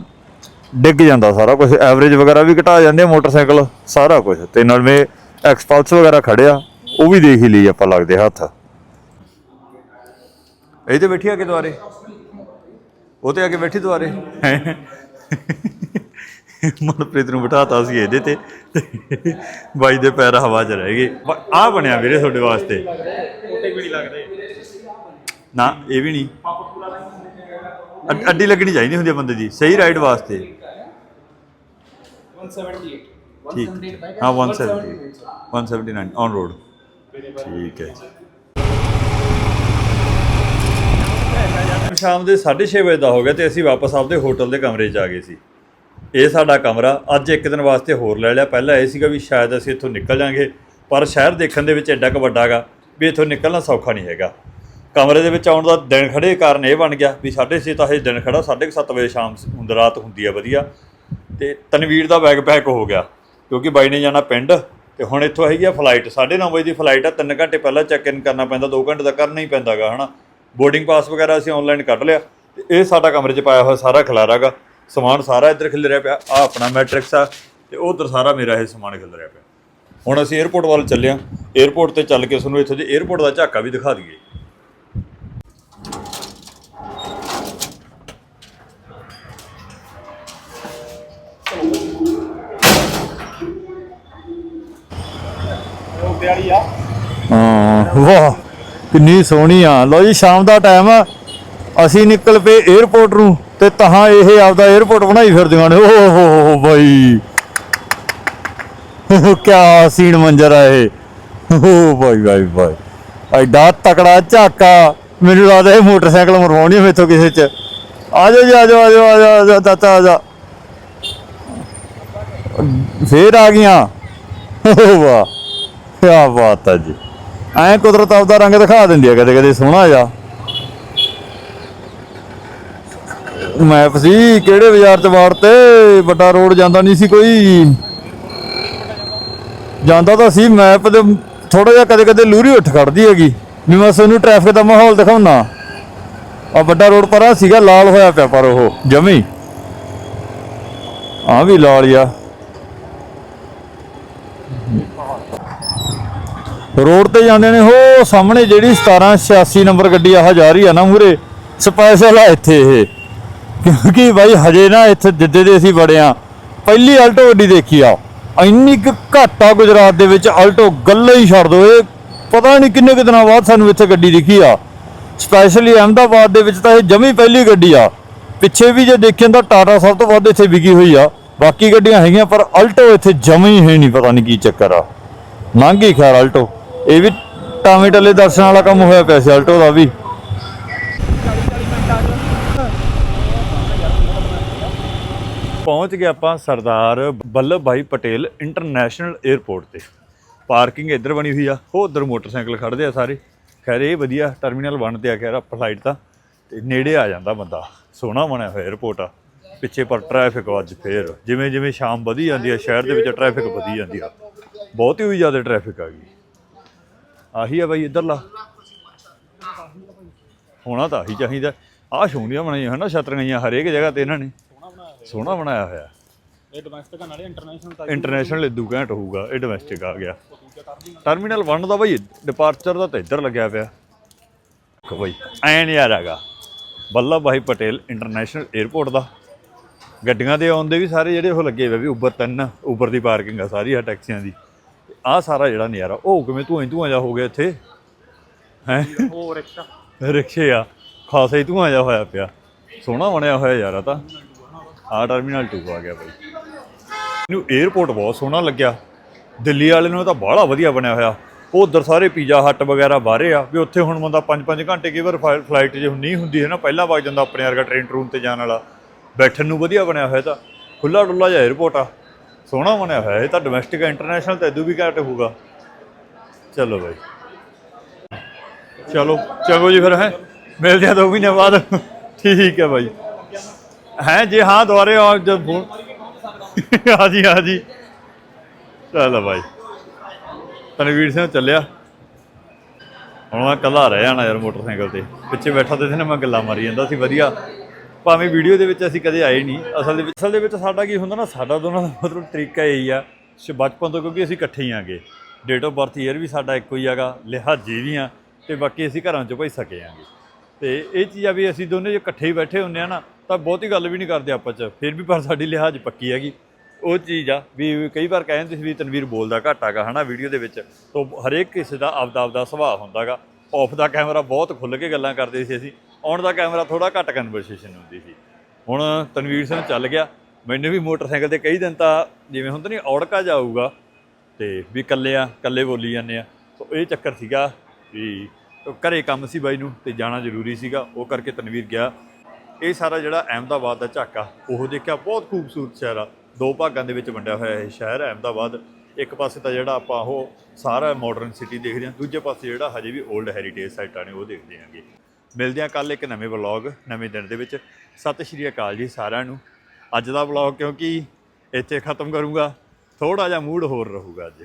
Speaker 5: ਡਿੱਗ ਜਾਂਦਾ ਸਾਰਾ ਕੁਝ ਐਵਰੇਜ ਵਗੈਰਾ ਵੀ ਘਟਾ ਜਾਂਦੇ ਆ ਮੋਟਰਸਾਈਕਲ, ਸਾਰਾ ਕੁਝ ਤੇ ਨਾਲ ਮੇ ਐਕਸਪਲਸ ਵਗੈਰਾ ਖੜਿਆ, ਉਹ ਵੀ ਦੇਖ ਹੀ ਲਈ ਆਪਾਂ ਲੱਗਦੇ ਹੱਥ।
Speaker 2: ਇਹ ਤੇ ਬੈਠੀ ਆ ਕਿ ਦੁਆਰੇ। ਉਹ ਤੇ ਆ ਕੇ ਬੈਠੀ ਦੁਆਰੇ। (laughs) ਮਨਪ੍ਰੀਤ ਨੂੰ ਬਿਠਾਤਾ ਸੀ ਇਹਦੇ ਤੇ। ਬਾਈ ਦੇ ਪੈਰ ਹਵਾ 'ਚ ਰਹਿ ਗਏ। ਆ ਬਣਿਆ ਵੀਰੇ ਤੁਹਾਡੇ ਵਾਸਤੇ। ਨਾ ਇਹ ਵੀ ਨਹੀਂ। ਅੱਡ- ਲੱਗਣੀ ਚਾਹੀਦੀ ਹੁੰਦੀ ਬੰਦੇ ਦੀ। ਸਹੀ ਰਾਈਡ ਵਾਸਤੇ। 178 ਠੀਕ ਹਾਂ 170 179 ਔਨ ਰੋਡ ਠੀਕ ਹੈ ਸ਼ਾਮ ਦੇ 6:30 ਵਜੇ ਦਾ ਹੋ ਗਿਆ ਤੇ ਅਸੀਂ ਵਾਪਸ ਆਪਦੇ ਹੋਟਲ ਦੇ ਕਮਰੇ 'ਚ ਆ ਗਏ ਸੀ। ਇਹ ਸਾਡਾ ਕਮਰਾ। ਅੱਜ ਇੱਕ ਦਿਨ ਵਾਸਤੇ ਹੋਰ ਲੈ ਲਿਆ। ਪਹਿਲਾਂ ਇਹ ਸੀਗਾ ਵੀ ਸ਼ਾਇਦ ਅਸੀਂ ਇੱਥੋਂ ਨਿਕਲ ਜਾਾਂਗੇ, ਪਰ ਸ਼ਹਿਰ ਦੇਖਣ ਦੇ ਵਿੱਚ ਐਡਾ ਕੁ ਵੱਡਾ ਗਾ ਵੀ ਇੱਥੋਂ ਨਿਕਲਣਾ ਸੌਖਾ ਨਹੀਂ ਹੈਗਾ। ਕਮਰੇ ਦੇ ਵਿੱਚ ਆਉਣ ਦਾ ਦਿਨ ਖੜੇ ਕਾਰਨ ਇਹ ਬਣ ਗਿਆ ਵੀ 6:30 ਤਾਂ ਇਹ ਦਿਨ ਖੜਾ 7:30 ਵਜੇ ਸ਼ਾਮ ਹੁੰਦ ਰਾਤ ਹੁੰਦੀ ਆ ਵਧੀਆ। ਤੇ ਤਨਵੀਰ ਦਾ ਬੈਗ ਪੈਕ ਹੋ ਗਿਆ, ਕਿਉਂਕਿ ਬਾਈ ਨੇ ਜਾਣਾ ਪਿੰਡ, ਤੇ ਹੁਣ ਇੱਥੋਂ ਹੈਗੀ ਆ ਫਲਾਈਟ 9:30 ਵਜੇ ਦੀ ਫਲਾਈਟ ਆ 3 ਘੰਟੇ ਪਹਿਲਾਂ ਚੈੱਕ ਇਨ ਕਰਨਾ ਪੈਂਦਾ 2 ਘੰਟੇ ਦਾ ਕਰਨਾ ਹੀ ਪੈਂਦਾਗਾ ਹਨਾ। ਬੋਰਡਿੰਗ ਪਾਸ ਵਗੈਰਾ ਅਸੀਂ ਆਨਲਾਈਨ ਕੱਢ ਲਿਆ, ਤੇ ਇਹ ਸਾਡਾ ਕਮਰੇ 'ਚ ਪਾਇਆ ਹੋਇਆ ਸਾਰਾ ਖਿਲਾਰਾਗਾ ਸਮਾਨ ਸਾਰਾ ਇੱਧਰ ਖਿਲ ਰਿਹਾ ਪਿਆ ਆ ਆਪਣਾ ਮੈਟ੍ਰਿਕਸ ਆ, ਤੇ ਉਧਰ ਸਾਰਾ ਮੇਰਾ ਇਹ ਸਮਾਨ ਖਿਲ ਰਿਹਾ ਪਿਆ। ਹੁਣ ਅਸੀਂ 에어ਪੋਰਟ ਵੱਲ ਚੱਲਿਆ 에어ਪੋਰਟ ਤੇ ਚੱਲ ਕੇ ਤੁਹਾਨੂੰ ਇੱਥੋਂ ਦੇ 에어ਪੋਰਟ ਦਾ ਝਾਕਾ ਵੀ ਦਿਖਾ ਦਈਏ।
Speaker 5: ਹਾਂ, ਵਾਹ, ਕਿੰਨੀ ਸੋਹਣੀ ਆ। ਲੋ ਜੀ, ਸ਼ਾਮ ਦਾ ਟਾਈਮ ਆ। ਅਸੀਂ ਨਿਕਲ ਪਏ 에어ਪੋਰਟ ਨੂੰ। ਤੇ ਤਹਾਂ ਇਹ ਆਪਦਾ 에어ਪੋਰਟ ਬਣਾਈ ਫਿਰਦੀਆਂ ਨੇ। ਓ ਹੋ ਹੋ ਬਾਈ। ਕਿਆ ਸੀਨ ਮੰਜ਼ਰ ਆ ਇਹ। ਓ ਬਾਈ ਬਾਈ ਬਾਈ। ਐਡਾ ਤਕੜਾ ਝਾਕਾ। ਮੈਨੂੰ ਲੱਗਦਾ ਇਹ ਮੋਟਰਸਾਈਕਲ ਮਰਵਾਉਣੀ ਮੇਥੋਂ ਕਿਸੇ ਚ। ਆ ਜਾਓ ਜੀ ਆ ਜਾਓ ਆ ਜਾਓ ਆ ਜਾਓ, ਆ ਜਾਓ ਚਾਚਾ ਆ ਜਾ। ਫੇਰ ਆ ਗਈਆਂ। ਓ ਵਾਹ। ਕਿਆ ਬਾਤ ਹੈ ਜੀ। ਐਂ ਕੁਦਰਤ ਆਪਦਾ ਰੰਗ ਦਿਖਾ ਦਿੰਦੀ ਆ ਕਦੇ ਕਦੇ ਸੋਹਣਾ ਜਾ ਮੈਪ ਸੀ, ਕਿਹੜੇ ਬਾਜ਼ਾਰ ਚ ਵਾੜ ਤੇ? ਵੱਡਾ ਰੋਡ ਜਾਂਦਾ ਨਹੀਂ ਸੀ ਕੋਈ। ਜਾਂਦਾ ਤਾਂ ਸੀ ਮੈਪ ਦੇ ਥੋੜਾ ਜਿਹਾ ਕਦੇ ਕਦੇ ਲੂਰੀ ਉੱਠ ਖੜਦੀ ਹੈਗੀ। ਵੀ ਮੈਂ ਤੁਹਾਨੂੰ ਟ੍ਰੈਫਿਕ ਦਾ ਮਾਹੌਲ ਦਿਖਾਉਣਾ ਆ ਵੱਡਾ ਰੋਡ ਪਰਾਂ ਸੀਗਾ, ਲਾਲ ਹੋਇਆ ਪਿਆ ਪਰ ਉਹ, ਜਮੀ। ਆ ਵੀ ਲਾਲ ਆ। ਰੋਡ ਤੇ ਜਾਂਦੇ ਨੇ ਉਹ ਸਾਹਮਣੇ ਜਿਹੜੀ 1786 ਨੰਬਰ ਗੱਡੀ ਆਹ ਜਾ ਰਹੀ ਆ ਨਾ ਮੂਰੇ ਸਪੈਸ਼ਲ ਆ ਇੱਥੇ ਇਹ। ਕਿਉਂਕਿ ਬਾਈ ਹਜੇ ਨਾ ਇੱਥੇ ਜਿੱਦੇ ਦੇ ਅਸੀਂ ਬੜੇ ਆ, ਪਹਿਲੀ ਆਲਟੋ ਗੱਡੀ ਦੇਖੀ ਆ। ਇੰਨੀ ਕੁ ਘੱਟ ਆ ਗੁਜਰਾਤ ਦੇ ਵਿੱਚ ਆਲਟੋ ਗੱਲਾਂ ਹੀ ਛੱਡ ਦੋ। ਇਹ ਪਤਾ ਨਹੀਂ ਕਿੰਨੇ ਕੁ ਦਿਨਾਂ ਬਾਅਦ ਸਾਨੂੰ ਇੱਥੇ ਗੱਡੀ ਦਿਖੀ ਆ। ਸਪੈਸ਼ਲੀ ਅਹਿਮਦਾਬਾਦ ਦੇ ਵਿੱਚ ਤਾਂ ਇਹ ਜਮੀ ਪਹਿਲੀ ਗੱਡੀ ਆ। ਪਿੱਛੇ ਵੀ ਜੇ ਦੇਖੀਏ ਤਾਂ ਟਾਟਾ ਸਭ ਤੋਂ ਵੱਧ ਇੱਥੇ ਵਿਕੀ ਹੋਈ ਆ। ਬਾਕੀ ਗੱਡੀਆਂ ਹੈਗੀਆਂ, ਪਰ ਆਲਟੋ ਇੱਥੇ ਜਮੀ ਹੈ ਨਹੀਂ, ਪਤਾ ਨਹੀਂ ਕੀ ਚੱਕਰ ਆ। ਲੰਘ ਗਈ ਖੈਰ ਆਲਟੋ ਇਹ ਵੀ ਟਾਵੇਂ ਟੱਲੇ ਦਰਸ਼ਨ ਵਾਲਾ ਕੰਮ ਹੋਇਆ ਪਿਆ ਸੀ ਆਲਟੋ ਦਾ ਵੀ।
Speaker 2: ਪਹੁੰਚ ਗਏ ਆਪਾਂ ਸਰਦਾਰ ਬੱਲਭ ਭਾਈ ਪਟੇਲ ਇੰਟਰਨੈਸ਼ਨਲ 에ਅਰਪੋਰਟ ਤੇ। ਪਾਰਕਿੰਗ ਇੱਧਰ ਬਣੀ ਹੋਈ ਆ, ਉਹ ਉੱਧਰ ਮੋਟਰਸਾਈਕਲ ਖੜਦੇ ਆ ਸਾਰੇ। ਖੈਰ, ਇਹ ਵਧੀਆ ਟਰਮੀਨਲ ਬਣਦੇ ਆ ਖੈਰ ਫਲਾਈਟ ਤਾਂ। ਤੇ ਨੇੜੇ ਆ ਜਾਂਦਾ ਬੰਦਾ, ਸੋਹਣਾ ਬਣਿਆ ਹੋਇਆ 에ਅਰਪੋਰਟ ਆ। ਪਿੱਛੇ ਪਰ ਟ੍ਰੈਫਿਕ ਅੱਜ ਫੇਰ। ਜਿਵੇਂ ਜਿਵੇਂ ਸ਼ਾਮ ਵਧੀ ਜਾਂਦੀ ਆ, ਸ਼ਹਿਰ ਦੇ ਵਿੱਚ ਟ੍ਰੈਫਿਕ ਵਧੀ ਜਾਂਦੀ ਆ। ਬਹੁਤ ਹੀ ਜ਼ਿਆਦਾ ਟ੍ਰੈਫਿਕ ਆ ਗਈ। ਆਹੀ ਆ ਬਾਈ ਇੱਧਰਲਾ ਹੋਣਾ ਤਾਂ ਆਹੀ ਚਾਹੀਦਾ। ਆਹ ਸੋਹਣੀਆਂ ਬਣਾਈਆਂ ਹਨ ਛਤਰੀਆਂ ਹਰੇਕ ਜਗ੍ਹਾ ਤੇ ਇਹਨਾਂ ਨੇ। ਸੋਹਣਾ ਬਣਾਇਆ ਹੋਇਆ।
Speaker 3: ਇਹ ਡੋਮੈਸਟਿਕ ਆ ਨਾਲੇ ਇੰਟਰਨੈਸ਼ਨਲ
Speaker 2: ਇੰਟਰਨੈਸ਼ਨਲ ਇਦੂ ਘੈਂਟ ਹੋਊਗਾ ਇਹ ਡੋਮੈਸਟਿਕ ਆ ਗਿਆ। ਟਰਮੀਨਲ 1 ਦਾ ਬਈ ਡਿਪਾਰਚਰ ਦਾ ਤਾਂ ਇੱਧਰ ਲੱਗਿਆ ਪਿਆ। ਕੋ ਬਈ ਐ ਨਹੀਂ ਆ ਰਾਗਾ ਬੱਲਭ ਭਾਈ ਪਟੇਲ ਇੰਟਰਨੈਸ਼ਨਲ 에ਅਰਪੋਰਟ ਦਾ। ਗੱਡੀਆਂ ਦੇ ਆਉਂਦੇ ਵੀ ਸਾਰੇ ਜਿਹੜੇ ਉਹ ਲੱਗੇ ਹੋਏ ਵੀ ਉਬਰ ਤਿੰਨ ਉਬਰ ਦੀ ਪਾਰਕਿੰਗ ਆ ਸਾਰੀ ਆ ਟੈਕਸੀਆਂ ਦੀ। ਆਹ ਸਾਰਾ ਜਿਹੜਾ ਨਜ਼ਾਰਾ ਉਹ ਕਿਵੇਂ ਧੂਆਂ ਧੂਆਂ ਜਾ ਹੋ ਗਿਆ ਇੱਥੇ? ਹੈ?
Speaker 3: ਉਹ ਰਿਕਸ਼ਾ
Speaker 2: ਰਿਕਸ਼ੇ ਆ। ਖਾਸਾ ਹੀ ਧੂਆਂ ਜਾ ਹੋਇਆ ਪਿਆ। ਸੋਹਣਾ ਬਣਿਆ ਹੋਇਆ ਯਾਰ ਆ ਤਾਂ। ਆ ਟਰਮੀਨਲ 2 ਆ ਗਿਆ ਬਾਈ। ਮੈਨੂੰ 에어ਪੋਰਟ ਬਹੁਤ ਸੋਹਣਾ ਲੱਗਿਆ। ਦਿੱਲੀ ਵਾਲੇ ਨੂੰ ਤਾਂ ਬਾਹਲਾ ਵਧੀਆ ਬਣਿਆ ਹੋਇਆ। ਉਹ ਉਧਰ ਸਾਰੇ ਪੀਜ਼ਾ ਹੱਟ ਵਗੈਰਾ ਬਾਹਰੇ ਆ। ਵੀ ਉੱਥੇ ਹੁਣ ਬੰਦਾ 5-5 ਘੰਟੇ ਕਈ ਵਾਰ ਫਲਾਈਟ ਜੇ ਨਹੀਂ ਹੁੰਦੀ ਹੈ ਨਾ, ਪਹਿਲਾਂ ਵਗ ਜਾਂਦਾ ਆਪਣੇ ਵਰਗਾ ਟ੍ਰੇਨ ਟਰੂਨ ਤੇ ਜਾਣ ਵਾਲਾ। ਬੈਠਣ ਨੂੰ ਵਧੀਆ ਬਣਿਆ ਹੋਇਆ ਤਾਂ। ਖੁੱਲਾ ਡੁੱਲਾ ਜਿਹਾ 에어ਪੋਰਟ ਆ। ਸੋਹਣਾ ਬਣਿਆ ਹੋਇਆ। ਇਹ ਤਾਂ ਡੋਮੈਸਟਿਕ ਇੰਟਰਨੈਸ਼ਨਲ ਤਾਂ ਇਦੋਂ ਵੀ ਘੱਟ ਹੋਊਗਾ। ਚਲੋ ਬਾਈ। ਚਲੋ ਚਲੋ ਜੀ ਫਿਰ ਹੈ। ਮਿਲਦੇ ਆ ਦੋ ਮਹੀਨੇ ਬਾਅਦ। ਠੀਕ ਹੈ ਬਾਈ। ਹੈ ਜੇ ਹਾਂ ਦੁਬਾਰੇ ਆ ਜਦ ਫੋਨ ਹਾਂਜੀ ਹਾਂਜੀ ਹਾਂ ਜੀ। ਚਲੋ ਬਾਈ। ਤਨਵੀਰ ਸਿੰਘ ਚੱਲਿਆ। ਹੁਣ ਮੈਂ ਇਕੱਲਾ ਰਹਿ ਜਾਣਾ ਯਾਰ ਮੋਟਰਸਾਈਕਲ ਤੇ। ਪਿੱਛੇ ਬੈਠਾ ਤੇ ਸੀ ਨਾ, ਮੈਂ ਗੱਲਾਂ ਮਾਰੀ ਜਾਂਦਾ ਸੀ, ਵਧੀਆ। ਭਾਵੇਂ ਵੀਡੀਓ ਦੇ ਵਿੱਚ ਅਸੀਂ ਕਦੇ ਆਏ ਨਹੀਂ। ਅਸਲ ਦੇ ਵਿੱਚ ਅਸਲ ਦੇ ਵਿੱਚ ਸਾਡਾ ਕੀ ਹੁੰਦਾ ਨਾ, ਸਾਡਾ ਦੋਨਾਂ ਦਾ ਮਤਲਬ ਤਰੀਕਾ ਇਹੀ ਆ ਬਚਪਨ ਤੋਂ ਕਿਉਂਕਿ ਅਸੀਂ ਇਕੱਠੇ ਹੀ ਆਂਗੇ। ਡੇਟ ਆਫ ਬਰਥ ਈਅਰ ਵੀ ਸਾਡਾ ਇੱਕੋ ਹੀ ਹੈਗਾ, ਲਿਹਾਜ਼ੀ ਵੀ ਆ, ਤੇ ਬਾਕੀ ਅਸੀਂ ਘਰਾਂ ਚੋਂ ਭਾਈ ਸਕੇ ਆਂਗੇ। ਤੇ ਇਹ ਚੀਜ਼ ਆ ਵੀ ਅਸੀਂ ਦੋਨੇ ਜੇ ਇਕੱਠੇ ਹੀ ਬੈਠੇ ਹੁੰਦੇ ਆ ਨਾ ਤਾਂ ਬਹੁਤੀ ਗੱਲ ਵੀ ਨਹੀਂ ਕਰਦੇ ਆਪਾਂ ਚ। ਫਿਰ ਵੀ ਪਰ ਸਾਡੀ ਲਿਹਾਜ਼ ਪੱਕੀ ਹੈਗੀ। ਉਹ ਚੀਜ਼ ਆ ਵੀ ਕਈ ਵਾਰ ਕਹਿੰਦੇ ਸੀ ਵੀ ਤਨਵੀਰ ਬੋਲਦਾ ਘੱਟ ਹੈਗਾ ਹਨਾ ਵੀਡੀਓ ਦੇ ਵਿੱਚ। ਤੋਂ ਹਰੇਕ ਕਿਸੇ ਦਾ ਆਪਦਾ ਆਪਦਾ ਸੁਭਾਅ ਹੁੰਦਾਗਾ ਆਫ ਦਾ ਕੈਮਰਾ ਬਹੁਤ ਖੁੱਲ ਕੇ ਗੱਲਾਂ ਕਰਦੇ ਸੀ ਅਸੀਂ। ਔਨ ਦਾ ਕੈਮਰਾ ਥੋੜਾ ਘੱਟ ਕਨਵਰਸੇਸ਼ਨ ਹੁੰਦੀ ਸੀ। ਹੁਣ ਤਨਵੀਰ ਸਿੰਘ ਚੱਲ ਗਿਆ। ਮੈਨੂੰ ਵੀ ਮੋਟਰਸਾਈਕਲ ਤੇ ਕਈ ਦਿਨ ਤਾਂ ਜਿਵੇਂ ਹੁੰਦਾ ਨਹੀਂ ਔੜਕਾ ਜਾਊਗਾ। ਤੇ ਵੀ ਇਕੱਲੇ ਆ, ਇਕੱਲੇ ਬੋਲੀ ਜਾਂਦੇ ਆ। ਸੋ ਇਹ ਚੱਕਰ ਸੀਗਾ ਵੀ ਘਰੇ ਕੰਮ ਸੀ ਬਾਈ ਨੂੰ ਤੇ ਜਾਣਾ ਜ਼ਰੂਰੀ ਸੀਗਾ। ਉਹ ਕਰਕੇ ਤਨਵੀਰ ਗਿਆ। ਇਹ ਸਾਰਾ ਜਿਹੜਾ ਅਹਿਮਦਾਬਾਦ ਦਾ ਝਾਕਾ, ਉਹ ਦੇਖਿਆ ਬਹੁਤ ਖੂਬਸੂਰਤ ਸ਼ਹਿਰ ਆ। ਦੋ ਭਾਗਾਂ ਦੇ ਵਿੱਚ ਵੰਡਿਆ ਹੋਇਆ ਇਹ ਸ਼ਹਿਰ ਹੈ ਅਹਿਮਦਾਬਾਦ। ਇੱਕ ਪਾਸੇ ਤਾਂ ਜਿਹੜਾ ਆਪਾਂ ਉਹ ਸਾਰਾ ਮਾਡਰਨ ਸਿਟੀ ਦੇਖਦੇ ਹਾਂ ਦੂਜੇ ਪਾਸੇ ਜਿਹੜਾ ਹਜੇ ਵੀ 올ਡ ਹੈਰੀਟੇਜ ਸਾਈਟਾਂ ਨੇ, ਉਹ ਦੇਖਦੇ ਆਂਗੇ। ਮਿਲਦੇ ਹਾਂ ਕੱਲ ਇੱਕ ਨਵੇਂ ਵਲੌਗ ਨਵੇਂ ਦਿਨ ਦੇ ਵਿੱਚ। ਸਤਿ ਸ਼੍ਰੀ ਅਕਾਲ ਜੀ ਸਾਰਿਆਂ ਨੂੰ। ਅੱਜ ਦਾ ਵਲੌਗ ਕਿਉਂਕਿ ਇੱਥੇ ਖਤਮ ਕਰੂੰਗਾ ਥੋੜਾ ਜਿਹਾ ਮੂਡ ਹੋਰ ਰਹੂਗਾ ਅੱਜ।